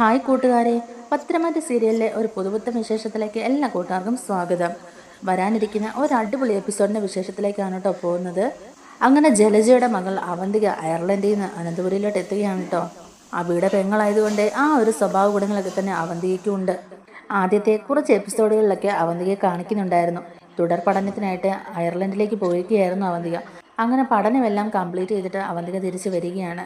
Hi കൂട്ടുകാരെ. പത്രമാറ്റ് സീരിയലിലെ ഒരു പുതുപുത്തൻ വിശേഷത്തിലേക്ക് എല്ലാ കൂട്ടുകാർക്കും സ്വാഗതം. വരാനിരിക്കുന്ന ഒരു അടിപൊളി എപ്പിസോഡിന്റെ വിശേഷത്തിലേക്കാണ് കേട്ടോ പോകുന്നത്. അങ്ങനെ ജലജയുടെ മകൾ അവന്തിക അയർലൻഡിൽ നിന്ന് അനന്തപുരിയിലോട്ട് എത്തുകയാണ് കേട്ടോ. അബിയുടെ പെങ്ങളായതുകൊണ്ട് ആ ഒരു സ്വഭാവ ഗുണങ്ങളൊക്കെ തന്നെ അവന്തികയ്ക്കും ഉണ്ട്. ആദ്യത്തെ കുറച്ച് എപ്പിസോഡുകളിലൊക്കെ അവന്തികയെ കാണിക്കുന്നുണ്ടായിരുന്നു. തുടർ പഠനത്തിനായിട്ട് അയർലൻഡിലേക്ക് പോയിരിക്കുകയായിരുന്നു അവന്തിക. അങ്ങനെ പഠനമെല്ലാം കംപ്ലീറ്റ് ചെയ്തിട്ട് അവന്തിക തിരിച്ചു വരികയാണ്.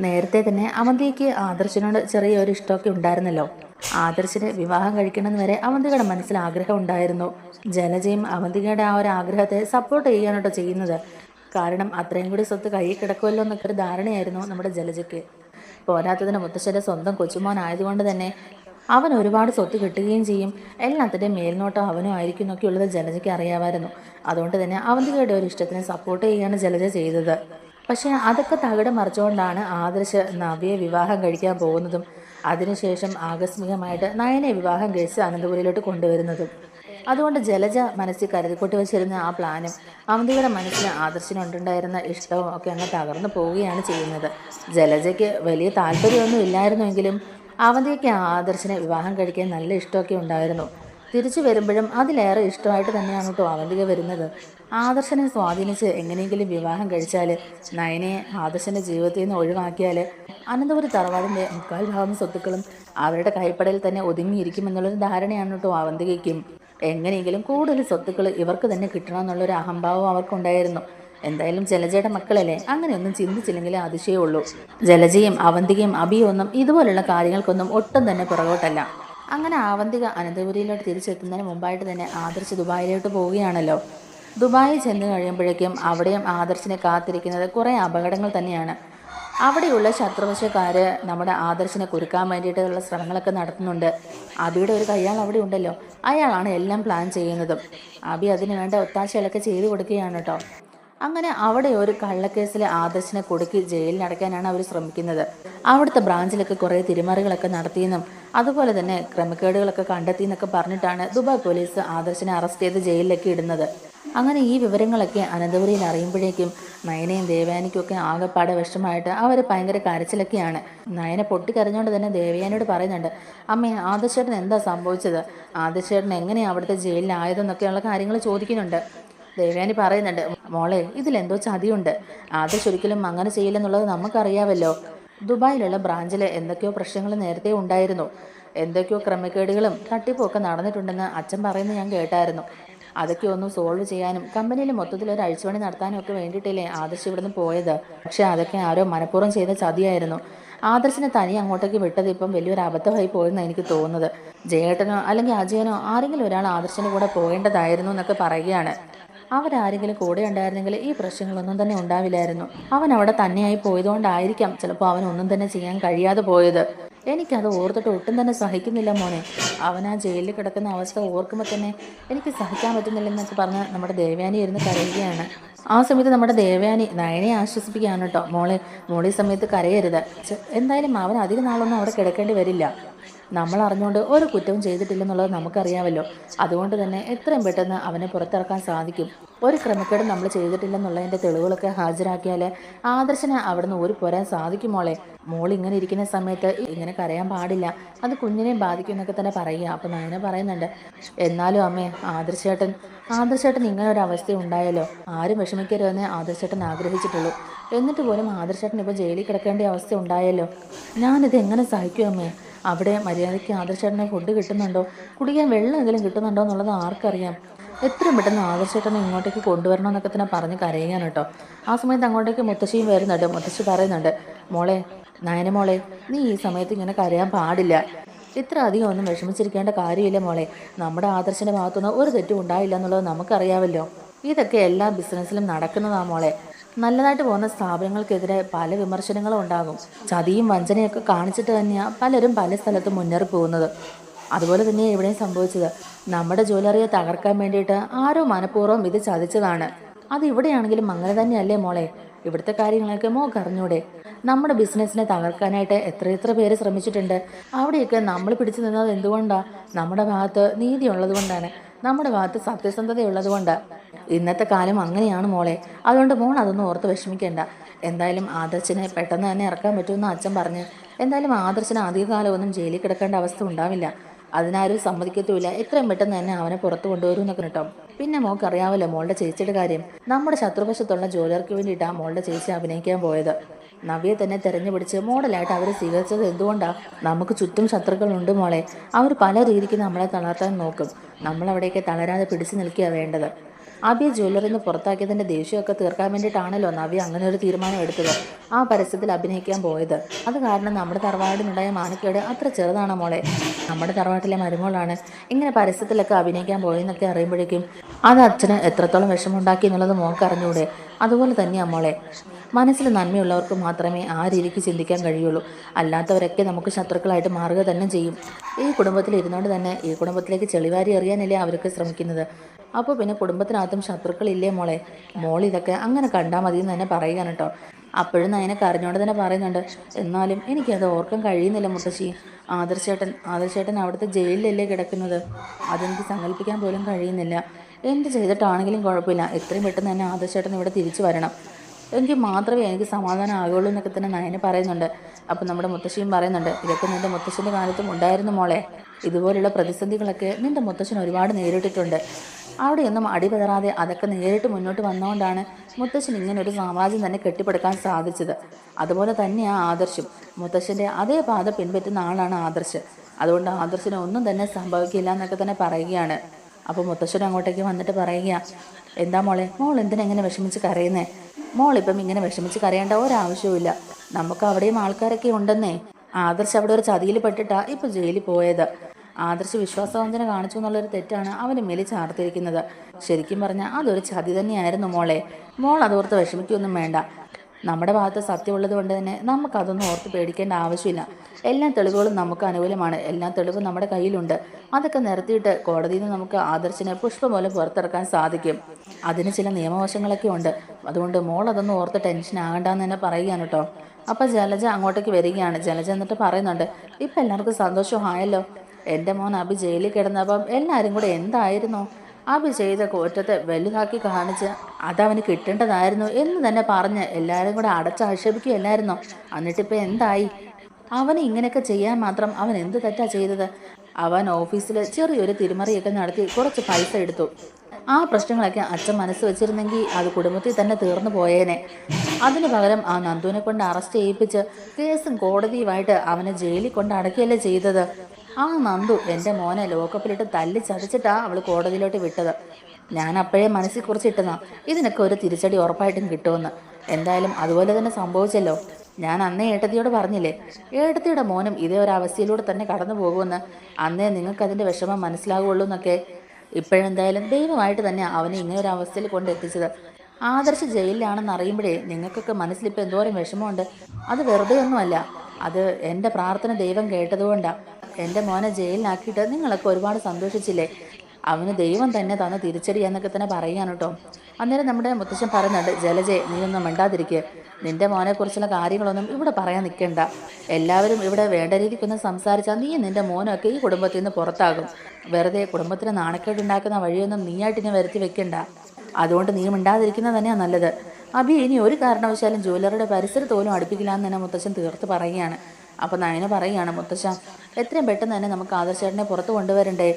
നേരത്തെ തന്നെ അവന്തിക്ക് ആദർശനോട് ചെറിയൊരു ഇഷ്ടമൊക്കെ ഉണ്ടായിരുന്നല്ലോ. ആദർശന് വിവാഹം കഴിക്കണമെന്ന് വരെ അവന്തികയുടെ മനസ്സിൽ ആഗ്രഹം ഉണ്ടായിരുന്നു. ജലജയും അവന്തികയുടെ ആ ഒരു ആഗ്രഹത്തെ സപ്പോർട്ട് ചെയ്യാനോട്ടോ ചെയ്യുന്നത്. കാരണം അത്രയും കൂടി സ്വത്ത് കയ്യിൽ കിടക്കുമല്ലോ എന്നൊക്കെ ഒരു ധാരണയായിരുന്നു നമ്മുടെ ജലജയ്ക്ക്. പോരാത്തതിന് മുത്തശ്ശന്റെ സ്വന്തം കൊച്ചുമോൻ ആയതുകൊണ്ട് തന്നെ അവൻ ഒരുപാട് സ്വത്ത് കിട്ടുകയും ചെയ്യും. എല്ലാത്തിന്റെ മേൽനോട്ടം അവനും ആയിരിക്കും എന്നൊക്കെയുള്ളത് ജലജയ്ക്ക് അറിയാമായിരുന്നു. അതുകൊണ്ട് തന്നെ അവന്തികയുടെ ഒരു ഇഷ്ടത്തിന് സപ്പോർട്ട് ചെയ്യാണ് ജലജ ചെയ്തത്. പക്ഷേ അതൊക്കെ തകിടം മറിച്ചുകൊണ്ടാണ് ആദർശ് നവ്യയെ വിവാഹം കഴിക്കാൻ പോകുന്നതും അതിനുശേഷം ആകസ്മികമായിട്ട് നയനെ വിവാഹം കഴിച്ച് അനന്തപുരിയിലോട്ട് കൊണ്ടുവരുന്നതും. അതുകൊണ്ട് ജലജ മനസ്സിൽ കരുതിക്കൂട്ടി വെച്ചിരുന്ന ആ പ്ലാനും അവന്തിയുടെ മനസ്സിന് ആദർശിനുണ്ടായിരുന്ന ഇഷ്ടവും ഒക്കെ അങ്ങ് തകർന്നു പോവുകയാണ് ചെയ്യുന്നത്. ജലജയ്ക്ക് വലിയ താല്പര്യമൊന്നും ഇല്ലായിരുന്നുവെങ്കിലും അവന്തിക്ക് ആദർശനെ വിവാഹം കഴിക്കാൻ നല്ല ഇഷ്ടമൊക്കെ ഉണ്ടായിരുന്നു. തിരിച്ചു വരുമ്പോഴും അതിലേറെ ഇഷ്ടമായിട്ട് തന്നെയാണ് കേട്ടോ അവന്തിക വരുന്നത്. ആദർശനെ സ്വാധീനിച്ച് എങ്ങനെയെങ്കിലും വിവാഹം കഴിച്ചാൽ നയനെ ആദർശന്റെ ജീവിതത്തിൽ നിന്ന് ഒഴിവാക്കിയാൽ അനന്തപുരി തറവാടിന്റെ മുക്കാൽ ഭാഗം സ്വത്തുക്കളും അവരുടെ കൈപ്പടയിൽ തന്നെ ഒതുങ്ങിയിരിക്കുമെന്നുള്ളൊരു ധാരണയാണ് കേട്ടോ അവന്തികയ്ക്കും. എങ്ങനെയെങ്കിലും കൂടുതൽ സ്വത്തുക്കൾ ഇവർക്ക് തന്നെ കിട്ടണമെന്നുള്ളൊരു അഹംഭാവം അവർക്കുണ്ടായിരുന്നു. എന്തായാലും ജലജയുടെ മക്കളല്ലേ? അങ്ങനെയൊന്നും ചിന്തിച്ചില്ലെങ്കിലേ അതിശയമുള്ളൂ. ജലജയും അവന്തികയും അഭിയൊന്നും ഇതുപോലുള്ള കാര്യങ്ങൾക്കൊന്നും ഒട്ടും തന്നെ പുറകോട്ടല്ല. അങ്ങനെ അവന്തിക അനന്തപുരിയിലോട്ട് തിരിച്ചെത്തുന്നതിന് മുമ്പായിട്ട് തന്നെ ആദർശ് ദുബായിലോട്ട് പോവുകയാണല്ലോ. ദുബായിൽ ചെന്ന് കഴിയുമ്പോഴേക്കും അവിടെയും ആദർശിനെ കാത്തിരിക്കുന്നത് കുറേ അപകടങ്ങൾ തന്നെയാണ്. അവിടെയുള്ള ശത്രുവശക്കാർ നമ്മുടെ ആദർശിനെ കുരുക്കാൻ വേണ്ടിയിട്ടുള്ള ശ്രമങ്ങളൊക്കെ നടത്തുന്നുണ്ട്. അബിയുടെ ഒരു കയ്യാൾ അവിടെ ഉണ്ടല്ലോ. അയാളാണ് എല്ലാം പ്ലാൻ ചെയ്യുന്നതും. അബി അതിന് വേണ്ട ഒത്താശകളൊക്കെ ചെയ്തു കൊടുക്കുകയാണ് കേട്ടോ. അങ്ങനെ അവിടെ ഒരു കള്ളക്കേസിൽ ആദർശിനെ കൊടുക്കി ജയിലിൽ അടയ്ക്കാനാണ് അവർ ശ്രമിക്കുന്നത്. അവിടുത്തെ ബ്രാഞ്ചിലൊക്കെ കുറേ തിരിമറികളൊക്കെ നടത്തിയെന്നും അതുപോലെ തന്നെ ക്രമക്കേടുകളൊക്കെ കണ്ടെത്തിയെന്നൊക്കെ പറഞ്ഞിട്ടാണ് ദുബായ് പോലീസ് ആദർശിനെ അറസ്റ്റ് ചെയ്ത് ജയിലിലേക്ക് ഇടുന്നത്. അങ്ങനെ ഈ വിവരങ്ങളൊക്കെ അനന്തപുരിയിൽ അറിയുമ്പോഴേക്കും നയനയും ദേവയാനിക്കും ഒക്കെ ആകെപ്പാടെ വിഷമായിട്ട് അവർ ഭയങ്കര കരച്ചിലൊക്കെയാണ്. നയന പൊട്ടിക്കരഞ്ഞുകൊണ്ട് തന്നെ ദേവയാനിയോട് പറയുന്നുണ്ട് അമ്മേ ആദർശേട്ടൻ എന്താ സംഭവിച്ചത്? ആദർശേട്ടൻ എങ്ങനെയാണ് അവിടുത്തെ ജയിലിലായതെന്നൊക്കെയുള്ള കാര്യങ്ങൾ ചോദിക്കുന്നുണ്ട്. ദേവയാനി പറയുന്നുണ്ട് മോളെ ഇതിലെന്തോ ചതിയുണ്ട്. ആദർശ് ഒരിക്കലും അങ്ങനെ ചെയ്യില്ലെന്നുള്ളത് നമുക്കറിയാമല്ലോ ദുബായിലുള്ള ബ്രാഞ്ചിൽ എന്തൊക്കെയോ പ്രശ്നങ്ങൾ നേരത്തെ ഉണ്ടായിരുന്നു. എന്തൊക്കെയോ ക്രമക്കേടുകളും തട്ടിപ്പും ഒക്കെ നടന്നിട്ടുണ്ടെന്ന് അച്ഛൻ പറയുന്നത് ഞാൻ കേട്ടായിരുന്നു. അതൊക്കെ ഒന്ന് സോൾവ് ചെയ്യാനും കമ്പനിയിൽ മൊത്തത്തിൽ ഒരു അഴിച്ചുപണി നടത്താനും ഒക്കെ വേണ്ടിയിട്ടില്ലേ ആദർശ് ഇവിടുന്ന് പോയത്. പക്ഷേ അതൊക്കെ ആരോ മനഃപൂർവം ചെയ്ത ചതിയായിരുന്നു. ആദർശിനെ തനി അങ്ങോട്ടേക്ക് വിട്ടത് ഇപ്പം വലിയൊരു അബദ്ധമായി പോയെന്ന് എനിക്ക് തോന്നുന്നത്. ജയേട്ടനോ അല്ലെങ്കിൽ അജയനോ ആരെങ്കിലും ഒരാൾ ആദർശിന്റെ കൂടെ പോകേണ്ടതായിരുന്നു എന്നൊക്കെ പറയുകയാണ്. അവരാരെങ്കിലും കൂടെ ഉണ്ടായിരുന്നെങ്കിൽ ഈ പ്രശ്നങ്ങളൊന്നും തന്നെ ഉണ്ടാവില്ലായിരുന്നു. അവൻ അവിടെ തന്നെയായി പോയതുകൊണ്ടായിരിക്കാം ചിലപ്പോൾ അവൻ ഒന്നും തന്നെ ചെയ്യാൻ കഴിയാതെ പോയത്. എനിക്കത് ഓർത്തിട്ട് ഒട്ടും തന്നെ സഹിക്കുന്നില്ല മോനെ. അവൻ ആ ജയിലിൽ കിടക്കുന്ന അവസ്ഥ ഓർക്കുമ്പോൾ തന്നെ എനിക്ക് സഹിക്കാൻ പറ്റുന്നില്ലെന്നൊക്കെ പറഞ്ഞ് നമ്മുടെ ദേവയാനി ഇരുന്ന് കരയുകയാണ്. ആ സമയത്ത് നമ്മുടെ ദേവയാനി നയനെ ആശ്വസിപ്പിക്കുകയാണ് കേട്ടോ. മോളെ മോളി സമയത്ത് കരയരുത്. എന്തായാലും അവൻ അധിക നാളൊന്നും അവിടെ കിടക്കേണ്ടി വരില്ല. നമ്മൾ അറിഞ്ഞുകൊണ്ട് ഒരു കുറ്റവും ചെയ്തിട്ടില്ലെന്നുള്ളത് നമുക്കറിയാമല്ലോ. അതുകൊണ്ട് തന്നെ എത്രയും പെട്ടെന്ന് അവനെ പുറത്തിറക്കാൻ സാധിക്കും. ഒരു ക്രമക്കേടും നമ്മൾ ചെയ്തിട്ടില്ലെന്നുള്ളതിന്റെ തെളിവുകളൊക്കെ ഹാജരാക്കിയാൽ ആദർശന് അവിടുന്ന് ഊരി പോരാൻ സാധിക്കും മോളെ. മോൾ ഇങ്ങനെ ഇരിക്കുന്ന സമയത്ത് ഇങ്ങനെ കരയാൻ പാടില്ല. അത് കുഞ്ഞിനെയും ബാധിക്കും എന്നൊക്കെ തന്നെ പറയുക. അപ്പോൾ നയന പറയുന്നുണ്ട് എന്നാലും അമ്മേ ആദർശേട്ടൻ ആദർശേട്ടൻ ഇങ്ങനെ ഒരു അവസ്ഥ ഉണ്ടായല്ലോ. ആരും വിഷമിക്കരുതെന്ന് ആദർശേട്ടൻ ആഗ്രഹിച്ചിട്ടുള്ളൂ. എന്നിട്ട് പോലും ആദർശേട്ടൻ ഇപ്പോൾ ജയിലിൽ കിടക്കേണ്ട അവസ്ഥ ഉണ്ടായല്ലോ. ഞാനിത് എങ്ങനെ സഹിക്കും അമ്മേ? അവിടെ മര്യാദയ്ക്ക് ആദർശേട്ടനെ ഫുഡ് കിട്ടുന്നുണ്ടോ? കുടിക്കാൻ വെള്ളം എന്തെങ്കിലും കിട്ടുന്നുണ്ടോ എന്നുള്ളത് ആർക്കറിയാം. എത്രയും പെട്ടെന്ന് ആദർശേട്ടനെ ഇങ്ങോട്ടേക്ക് കൊണ്ടുവരണം എന്നൊക്കെ തന്നെ പറഞ്ഞ് കരയുകയാണ് കേട്ടോ. ആ സമയത്ത് അങ്ങോട്ടേക്ക് മുത്തശ്ശിയും വരുന്നുണ്ട്. മുത്തശ്ശി പറയുന്നുണ്ട് മോളെ നയന മോളെ നീ ഈ സമയത്ത് ഇങ്ങനെ കരയാൻ പാടില്ല. ഇത്ര അധികം ഒന്നും വിഷമിച്ചിരിക്കേണ്ട കാര്യമില്ല മോളെ. നമ്മുടെ ആദർശന്റെ ഭാഗത്തുനിന്ന് ഒരു തെറ്റും ഉണ്ടായില്ല എന്നുള്ളത് നമുക്കറിയാമല്ലോ. ഇതൊക്കെ എല്ലാ ബിസിനസ്സിലും നടക്കുന്നതാ മോളെ. നല്ലതായിട്ട് പോകുന്ന സ്ഥാപനങ്ങൾക്കെതിരെ പല വിമർശനങ്ങളും ഉണ്ടാകും. ചതിയും വഞ്ചനയൊക്കെ കാണിച്ചിട്ട് തന്നെയാണ് പലരും പല സ്ഥലത്തും മുന്നേറി പോകുന്നത്. അതുപോലെ തന്നെ ഇവിടെയും സംഭവിച്ചത്. നമ്മുടെ ജ്വല്ലറിയെ തകർക്കാൻ വേണ്ടിയിട്ട് ആരോ മനഃപൂർവം ഇത് ചതിച്ചതാണ്. അത് ഇവിടെയാണെങ്കിലും അങ്ങനെ തന്നെയല്ലേ മോളെ? ഇവിടുത്തെ കാര്യങ്ങളൊക്കെ മോക്ക് അറിഞ്ഞൂടെ? നമ്മുടെ ബിസിനസ്സിനെ തകർക്കാനായിട്ട് എത്ര എത്ര പേര് ശ്രമിച്ചിട്ടുണ്ട്. അവിടെയൊക്കെ നമ്മൾ പിടിച്ചു നിന്നത് എന്തുകൊണ്ടാണ് നമ്മുടെ ഭാഗത്ത് നീതി ഉള്ളതുകൊണ്ടാണ്. നമ്മുടെ ഭാഗത്ത് സത്യസന്ധത ഉള്ളത് കൊണ്ടാണ് ഇന്നത്തെ കാലം അങ്ങനെയാണ് മോളെ. അതുകൊണ്ട് മോൾ അതൊന്നും ഓർത്ത് വിഷമിക്കേണ്ട. എന്തായാലും ആദർശിനെ പെട്ടെന്ന് തന്നെ ഇറക്കാൻ പറ്റുമെന്ന് അച്ഛൻ പറഞ്ഞ്. എന്തായാലും ആദർശിന് അധികകാലമൊന്നും ജയിലിൽ കിടക്കേണ്ട അവസ്ഥ ഉണ്ടാവില്ല. അതിനാരും സമ്മതിക്കത്തുമില്ല. എത്രയും പെട്ടെന്ന് തന്നെ അവനെ പുറത്തു കൊണ്ടുവരും എന്നൊക്കെ കേട്ടോ. പിന്നെ മോൾക്ക് അറിയാമല്ലോ മോളുടെ ചേച്ചിയുടെ കാര്യം. നമ്മുടെ ശത്രുവശത്തുള്ള ജോലിയർക്ക് വേണ്ടിയിട്ടാണ് മോളുടെ ചേച്ചി അഭിനയിക്കാൻ പോയത്. നവ്യെ തന്നെ തെരഞ്ഞു പിടിച്ച് മോഡലായിട്ട് അവർ സ്വീകരിച്ചത് എന്തുകൊണ്ടാണ് നമുക്ക് ചുറ്റും ശത്രുക്കളുണ്ട് മോളെ. അവർ പല രീതിക്ക് നമ്മളെ തളർത്താൻ നോക്കും. നമ്മളവിടേക്ക് തളരാതെ പിടിച്ചു നിൽക്കുക വേണ്ടത്. അബിയെ ജ്വല്ലറിൽ നിന്ന് പുറത്താക്കിയതിന്റെ ദേഷ്യമൊക്കെ തീർക്കാൻ വേണ്ടിയിട്ടാണല്ലോ നവ്യ അങ്ങനെ ഒരു തീരുമാനം എടുത്തത്. ആ പരസ്യത്തിൽ അഭിനയിക്കാൻ പോയത്. അത് കാരണം നമ്മുടെ തറവാടിനുണ്ടായ മാനക്കേട് അത്ര ചെറുതാണ് മോളെ. നമ്മുടെ തറവാട്ടിലെ മരുമോളാണ്. ഇങ്ങനെ പരസ്യത്തിലൊക്കെ അഭിനയിക്കാൻ പോയെന്നൊക്കെ അറിയുമ്പോഴേക്കും അത് അച്ഛന് എത്രത്തോളം വിഷമമുണ്ടാക്കി എന്നുള്ളത് മോൾക്ക് അറിഞ്ഞൂടെ. അതുപോലെ തന്നെയാ മോളെ. മനസ്സിൽ നന്മയുള്ളവർക്ക് മാത്രമേ ആ രീതിക്ക് ചിന്തിക്കാൻ കഴിയുള്ളൂ. അല്ലാത്തവരൊക്കെ നമുക്ക് ശത്രുക്കളായിട്ട് മാറുക തന്നെ ചെയ്യും. ഈ കുടുംബത്തിൽ ഇരുന്നുകൊണ്ട് തന്നെ ഈ കുടുംബത്തിലേക്ക് ചെളിവാരി എറിയാനല്ലേ അവർക്ക് ശ്രമിക്കുന്നത്. അപ്പോൾ പിന്നെ കുടുംബത്തിനകത്തും ശത്രുക്കളില്ലേ മോളെ? മോൾ ഇതൊക്കെ അങ്ങനെ കണ്ടാൽ മതി എന്ന് തന്നെ പറയുകയാണ് കേട്ടോ. അപ്പോഴും നയനെ കരഞ്ഞോണ്ട് തന്നെ പറയുന്നുണ്ട്. എന്നാലും എനിക്കത് ഓർക്കാൻ കഴിയുന്നില്ല മുത്തശ്ശി. ആദർശേട്ടൻ ആദർശേട്ടൻ അവിടുത്തെ ജയിലിലല്ലേ കിടക്കുന്നത്? അതെനിക്ക് സങ്കല്പിക്കാൻ പോലും കഴിയുന്നില്ല. എന്ത് ചെയ്തിട്ടാണെങ്കിലും കുഴപ്പമില്ല. എത്രയും പെട്ടെന്ന് തന്നെ ആദർശേട്ടൻ ഇവിടെ തിരിച്ചു വരണം. എങ്കിൽ മാത്രമേ എനിക്ക് സമാധാനം ആകുള്ളൂ എന്നൊക്കെ തന്നെ നയന് പറയുന്നുണ്ട്. അപ്പം നമ്മുടെ മുത്തശ്ശിയും പറയുന്നുണ്ട് ഇതൊക്കെ നിന്റെ മുത്തശ്ശന്റെ കാലത്തും ഉണ്ടായിരുന്നു മോളെ. ഇതുപോലുള്ള പ്രതിസന്ധികളൊക്കെ നിന്റെ മുത്തശ്ശൻ ഒരുപാട് നേരിട്ടിട്ടുണ്ട്. അവിടെയൊന്നും അടിപതറാതെ അതൊക്കെ നേരിട്ട് മുന്നോട്ട് വന്നുകൊണ്ടാണ് മുത്തശ്ശൻ ഇങ്ങനെ ഒരു സാമ്രാജ്യം തന്നെ കെട്ടിപ്പടുക്കാൻ സാധിച്ചത്. അതുപോലെ തന്നെ ആ ആദർശം മുത്തശ്ശന്റെ അതേ പാത പിൻപറ്റുന്ന ആളാണ് ആദർശ്. അതുകൊണ്ട് ആദർശിന് ഒന്നും തന്നെ സംഭവിക്കില്ല എന്നൊക്കെ തന്നെ പറയുകയാണ്. അപ്പോൾ മുത്തശ്ശൻ അങ്ങോട്ടേക്ക് വന്നിട്ട് പറയുക എന്താ മോളെ മോൾ എന്തിനാ ഇങ്ങനെ വിഷമിച്ച് കരയുന്നേ? മോൾ മോളിപ്പം ഇങ്ങനെ വിഷമിച്ച് കരയേണ്ട ഒരാവശ്യവുമില്ല. നമുക്ക് അവിടെയും ആൾക്കാരൊക്കെ ഉണ്ടെന്നേ. ആദർശ് അവിടെ ഒരു ചതിയിൽ പെട്ടിട്ടാ ഇപ്പം ജയിലിൽ പോയത്. ആദർശ് വിശ്വാസവഞ്ചന കാണിച്ചു എന്നുള്ളൊരു തെറ്റാണ് അവന് മേലിൽ ചാർത്തിരിക്കുന്നത്. ശരിക്കും പറഞ്ഞാൽ അതൊരു ചതി തന്നെയായിരുന്നു മോളെ. മോൾ അതോർത്ത് വിഷമിക്കൊന്നും വേണ്ട. നമ്മുടെ ഭാഗത്ത് സത്യമുള്ളത് കൊണ്ട് തന്നെ നമുക്കതൊന്നും ഓർത്ത് പേടിക്കേണ്ട ആവശ്യമില്ല. എല്ലാ തെളിവുകളും നമുക്ക് അനുകൂലമാണ്. എല്ലാ തെളിവും നമ്മുടെ കയ്യിലുണ്ട്. അതൊക്കെ നിരത്തിയിട്ട് കോടതിയിൽ നിന്ന് നമുക്ക് ആദർശിനെ പുഷ്പം പോലെ പുറത്തിറക്കാൻ സാധിക്കും. അതിന് ചില നിയമവശങ്ങളൊക്കെ ഉണ്ട്. അതുകൊണ്ട് മോൾ അതൊന്നും ഓർത്ത് ടെൻഷൻ ആകണ്ടെന്ന് തന്നെ പറയുകയാണ് കേട്ടോ. അപ്പം ജലജ അങ്ങോട്ടേക്ക് വരികയാണ്. ജലജ എന്നിട്ട് പറയുന്നുണ്ട് ഇപ്പം എല്ലാവർക്കും സന്തോഷമായല്ലോ. എന്റെ മോൻ അഭി ജയിലിൽ കിടന്നപ്പം എല്ലാവരും കൂടെ എന്തായിരുന്നു? അഭി ചെയ്ത കുറ്റത്തെ വലുതാക്കി കാണിച്ച് അതവന് കിട്ടേണ്ടതായിരുന്നു എന്ന് തന്നെ പറഞ്ഞ് എല്ലാവരും കൂടെ അടച്ചാക്ഷേപിക്കുകയല്ലായിരുന്നോ എന്നിട്ടിപ്പോൾ എന്തായി? അവന് ഇങ്ങനെയൊക്കെ ചെയ്യാൻ മാത്രം അവൻ എന്ത് തെറ്റാ ചെയ്തത്? അവൻ ഓഫീസിൽ ചെറിയൊരു തിരിമറിയൊക്കെ നടത്തി കുറച്ച് പൈസ എടുത്തു. ആ പ്രശ്നങ്ങളൊക്കെ അച്ഛൻ മനസ്സ് വെച്ചിരുന്നെങ്കിൽ അത് കുടുംബത്തിൽ തന്നെ തീർന്നു പോയേനെ. അതിനു പകരം ആ നന്ദുവിനെ കൊണ്ട് അറസ്റ്റ് ചെയ്യിപ്പിച്ച് കേസും കോടതിയുമായിട്ട് അവനെ ജയിലിൽ കൊണ്ട് അടക്കുകയല്ലേ ചെയ്തത്? ആ നന്ദു എന്റെ മോനെ ലോക്കപ്പിലിട്ട് തല്ലി ചതച്ചിട്ടാ അവൾ കോടതിയിലോട്ട് വിട്ടത്. ഞാൻ അപ്പോഴേ മനസ്സിൽ കുറിച്ചിട്ടതാ. ഇതിനൊക്കെ ഒരു തിരിച്ചടി ഉറപ്പായിട്ടും കിട്ടുമെന്ന്. എന്തായാലും അതുപോലെ തന്നെ സംഭവിച്ചല്ലോ. ഞാൻ അന്നേ ഏട്ടത്തിയോട് പറഞ്ഞില്ലേ ഏട്ടത്തിയുടെ മോനും ഇതേ ഒരു അവസ്ഥയിലൂടെ തന്നെ കടന്നു പോകുമെന്ന്. അന്നേ നിങ്ങൾക്ക് അതിന്റെ വിഷമം മനസ്സിലാകുള്ളൂ എന്നൊക്കെ. ഇപ്പോഴെന്തായാലും ദൈവമായിട്ട് തന്നെ അവനെ ഇങ്ങനെ ഒരു അവസ്ഥയിൽ കൊണ്ടെത്തിച്ചത് ആദർശ ജയിലിലാണെന്ന് അറിയുമ്പോഴേ നിങ്ങൾക്കൊക്കെ മനസ്സിലിപ്പോൾ എന്തോരം വിഷമമുണ്ട്. അത് വെറുതെ ഒന്നുമല്ല അത് എന്റെ പ്രാർത്ഥന ദൈവം കേട്ടതുകൊണ്ടാണ് എന്റെ മോനെ ജയിലിലാക്കിയിട്ട് നിങ്ങളൊക്കെ ഒരുപാട് സന്തോഷിച്ചില്ലേ? അവന് ദൈവം തന്നെ തന്ന തിരിച്ചടി എന്നൊക്കെ തന്നെ പറയുകയാണ് കേട്ടോ. അന്നേരം നമ്മുടെ മുത്തശ്ശൻ പറയുന്നുണ്ട് ജലജെ നീ ഒന്നും മിണ്ടാതിരിക്കുക നിന്റെ മോനെക്കുറിച്ചുള്ള കാര്യങ്ങളൊന്നും ഇവിടെ പറയാൻ നിൽക്കണ്ട. എല്ലാവരും ഇവിടെ വേണ്ട രീതിക്കൊന്ന് സംസാരിച്ചാൽ നീ നിന്റെ മോനൊക്കെ ഈ കുടുംബത്തിൽ നിന്ന് പുറത്താകും. വെറുതെ കുടുംബത്തിന് നാണക്കേടുണ്ടാക്കുന്ന വഴിയൊന്നും നീയായിട്ട് ഇനി വരുത്തി വെക്കണ്ട. അതുകൊണ്ട് നീ മിണ്ടാതിരിക്കുന്നത് തന്നെയാണ് നല്ലത്. അബി ഇനി ഒരു കാരണവശാലും ജ്വല്ലറിയുടെ പരിസരത്ത് പോലും അടുപ്പിക്കില്ല എന്ന് തന്നെ മുത്തച്ഛൻ തീർത്ത് പറയുകയാണ്. അപ്പോൾ നയന പറയുകയാണ് മുത്തശ്ശ എത്രയും പെട്ടെന്ന് തന്നെ നമുക്ക് ആദർശേട്ടനെ പുറത്ത് കൊണ്ടുവരണ്ടേ?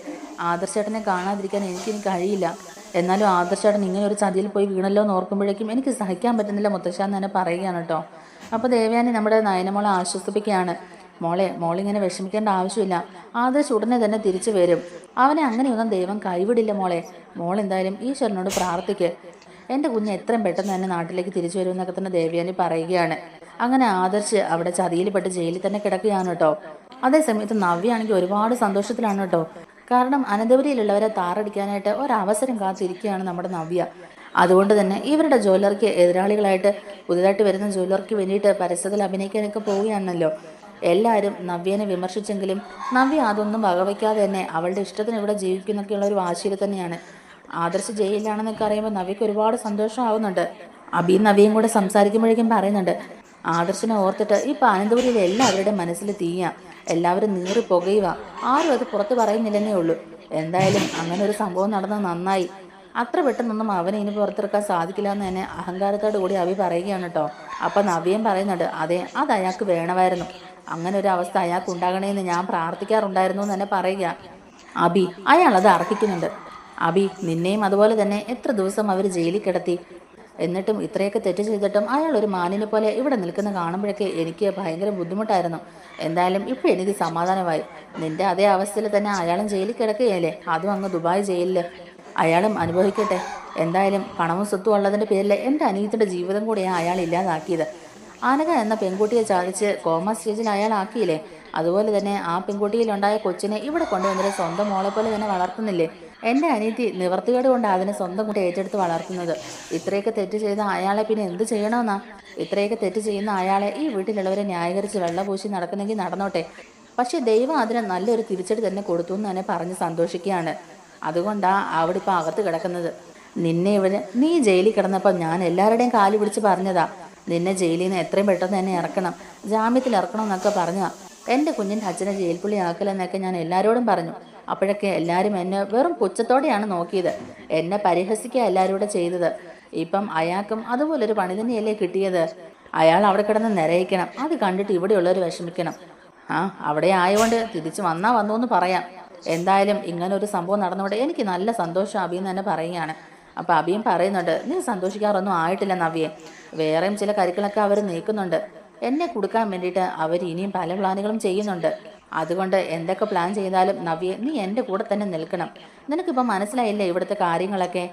ആദർശേട്ടനെ കാണാതിരിക്കാൻ എനിക്കിനി കഴിയില്ല. എന്നാലും ആദർശേട്ടൻ ഇങ്ങനെ ഒരു ചതിയിൽ പോയി വീണല്ലോ എന്ന് ഓർക്കുമ്പോഴേക്കും എനിക്ക് സഹിക്കാൻ പറ്റുന്നില്ല മുത്തശ്ശ എന്ന് തന്നെ പറയുകയാണ് കേട്ടോ. അപ്പോൾ ദേവയാനി നമ്മുടെ നയനമോളെ ആശ്വസിപ്പിക്കുകയാണ് മോളെ മോളിങ്ങനെ വിഷമിക്കേണ്ട ആവശ്യമില്ല. ആദർശ് ഉടനെ തന്നെ തിരിച്ചു വരും. അവനെ അങ്ങനെയൊന്നും ദൈവം കൈവിടില്ല മോളെ. മോൾ എന്തായാലും ഈശ്വരനോട് പ്രാർത്ഥിക്ക്. എന്റെ കുഞ്ഞ് എത്രയും പെട്ടെന്ന് തന്നെ നാട്ടിലേക്ക് തിരിച്ചു വരുമെന്നൊക്കെ തന്നെ ദേവയാനി പറയുകയാണ്. അങ്ങനെ ആദർശ് അവിടെ ചതിയിൽപ്പെട്ട് ജയിലിൽ തന്നെ കിടക്കുകയാണ് കേട്ടോ. അതേസമയത്ത് നവ്യാണെങ്കിൽ ഒരുപാട് സന്തോഷത്തിലാണ് കേട്ടോ. കാരണം അനന്തപുരിയിലുള്ളവരെ താറടിക്കാനായിട്ട് ഒരവസരം കാത്തിരിക്കുകയാണ് നമ്മുടെ നവ്യ. അതുകൊണ്ട് തന്നെ ഇവരുടെ ജ്വല്ലറിക്ക് എതിരാളികളായിട്ട് പുതുതായിട്ട് വരുന്ന ജ്വല്ലറിക്ക് വേണ്ടിയിട്ട് പരസ്യത്തിൽ അഭിനയിക്കാനൊക്കെ പോവുകയാണല്ലോ. എല്ലാവരും നവ്യനെ വിമർശിച്ചെങ്കിലും നവ്യ അതൊന്നും വകവയ്ക്കാതെ തന്നെ അവളുടെ ഇഷ്ടത്തിന് ഇവിടെ ജീവിക്കുന്നൊക്കെയുള്ള ഒരു വാശിയിൽ തന്നെയാണ്. ആദർശ് ജയിലിലാണെന്നൊക്കെ അറിയുമ്പോൾ നവ്യക്ക് ഒരുപാട് സന്തോഷമാവുന്നുണ്ട്. അബിയും നവ്യയും കൂടെ സംസാരിക്കുമ്പോഴേക്കും പറയുന്നുണ്ട് ആദർശനെ ഓർത്തിട്ട് ഇപ്പം അനന്തപുരിയിലെ എല്ലാവരുടെയും മനസ്സിൽ തീയാ. എല്ലാവരും നീറി പുകയുക. ആരും അത് പുറത്ത് പറയുന്നില്ലെന്നേ ഉള്ളൂ. എന്തായാലും അങ്ങനെ ഒരു സംഭവം നടന്നത് നന്നായി. അത്ര പെട്ടെന്നൊന്നും അവനെ ഇനി പുറത്തിറക്കാൻ സാധിക്കില്ല എന്ന് തന്നെ അഹങ്കാരത്തോടു കൂടി അവി പറയുകയാണ് കേട്ടോ. അപ്പം നവ്യം പറയുന്നുണ്ട് അതെ അത് അയാൾക്ക് വേണമായിരുന്നു. അങ്ങനെ ഒരു അവസ്ഥ അയാൾക്ക് ഉണ്ടാകണേന്ന് ഞാൻ പ്രാർത്ഥിക്കാറുണ്ടായിരുന്നു എന്ന് തന്നെ പറയുക. അബി അയാൾ അത് അർഹിക്കുന്നുണ്ട്. അബി നിന്നെയും അതുപോലെ തന്നെ എത്ര ദിവസം അവർ ജയിലിൽ കിടത്തി. എന്നിട്ടും ഇത്രയൊക്കെ തെറ്റ് ചെയ്തിട്ടും അയാൾ ഒരു മാനിനെ പോലെ ഇവിടെ നിൽക്കുന്ന കാണുമ്പോഴൊക്കെ എനിക്ക് ഭയങ്കര ബുദ്ധിമുട്ടായിരുന്നു. എന്തായാലും ഇപ്പോൾ എനിക്ക് സമാധാനമായി. നിന്റെ അതേ അവസ്ഥയിൽ തന്നെ അയാളും ജയിലിൽ കിടക്കുകയല്ലേ? അതും അങ്ങ് ദുബായ് ജയിലിൽ അയാളും അനുഭവിക്കട്ടെ. എന്തായാലും പണവും സ്വത്തും ഉള്ളതിന്റെ പേരിൽ എന്റെ അനിയത്തിന്റെ ജീവിതം കൂടിയാണ് അയാൾ ഇല്ലാതാക്കിയത്. ആനക എന്ന പെൺകുട്ടിയെ ചാദിച്ച് കോമ സ്റ്റേജിൽ അയാൾ ആക്കിയില്ലേ? അതുപോലെ തന്നെ ആ പെൺകുട്ടിയിലുണ്ടായ കൊച്ചിനെ ഇവിടെ കൊണ്ടുവന്നിട്ട് സ്വന്തം മോളെ പോലെ തന്നെ വളർത്തുന്നില്ലേ? എന്റെ അനിയത്തി നിവർത്തികേട് കൊണ്ട് അതിനെ സ്വന്തം കൂട്ടി ഏറ്റെടുത്ത് വളർത്തുന്നത്. ഇത്രയൊക്കെ തെറ്റ് ചെയ്ത അയാളെ പിന്നെ എന്ത് ചെയ്യണമെന്നാ? ഇത്രയൊക്കെ തെറ്റ് ചെയ്യുന്ന അയാളെ ഈ വീട്ടിലുള്ളവരെ ന്യായീകരിച്ച് വെള്ളപൂശി നടക്കുന്നെങ്കിൽ നടന്നോട്ടെ. പക്ഷേ ദൈവം അതിന് നല്ലൊരു തിരിച്ചടി തന്നെ കൊടുത്തു എന്ന് തന്നെ പറഞ്ഞ് സന്തോഷിക്കുകയാണ്. അതുകൊണ്ടാ അവിടെ ഇപ്പം അകത്ത് കിടക്കുന്നത്. നിന്നെ ഇവിടെ നീ ജയിലിൽ കിടന്നപ്പോൾ ഞാൻ എല്ലാവരുടെയും കാലു പിടിച്ച് പറഞ്ഞതാ. നിന്നെ ജയിലിൽ നിന്ന് എത്രയും പെട്ടെന്ന് തന്നെ ഇറക്കണം. ജാമ്യത്തിൽ ഇറക്കണം എന്നൊക്കെ പറഞ്ഞതാ. എന്റെ കുഞ്ഞിന്റെ അച്ഛനെ ജയിൽപ്പുള്ളി ആക്കലെന്നൊക്കെ ഞാൻ എല്ലാവരോടും പറഞ്ഞു. അപ്പോഴൊക്കെ എല്ലാവരും എന്നെ വെറും പുച്ഛത്തോടെയാണ് നോക്കിയത്. എന്നെ പരിഹസിക്കുക എല്ലാവരും കൂടെ ചെയ്തത്. ഇപ്പം അയാൾക്കും അതുപോലൊരു പണി തന്നെയല്ലേ കിട്ടിയത്. അയാൾ അവിടെ കിടന്ന് നിരയിക്കണം. അത് കണ്ടിട്ട് ഇവിടെയുള്ളവർ വിഷമിക്കണം. ആ അവിടെ ആയതുകൊണ്ട് തിരിച്ചു വന്നാ വന്നു എന്ന് പറയാം. എന്തായാലും ഇങ്ങനെ ഒരു സംഭവം നടന്നുകൊണ്ട് എനിക്ക് നല്ല സന്തോഷം അബിയെന്ന് തന്നെ പറയുകയാണ്. അപ്പോൾ അഭിയും പറയുന്നുണ്ട് നീ സന്തോഷിക്കാറൊന്നും ആയിട്ടില്ല നവ്യേ. വേറെയും ചില കരുക്കളൊക്കെ അവർ നീക്കുന്നുണ്ട്. എന്നെ കൊടുക്കാൻ വേണ്ടിയിട്ട് അവർ ഇനിയും പല പ്ലാനുകളും ചെയ്യുന്നുണ്ട്. അതുകൊണ്ട് എന്തൊക്കെ പ്ലാൻ ചെയ്താലും നവ്യ നീ എന്റെ കൂടെ തന്നെ നിൽക്കണം. നിനക്കിപ്പോൾ മനസ്സിലായില്ലേ ഇവിടുത്തെ കാര്യങ്ങളൊക്കെ?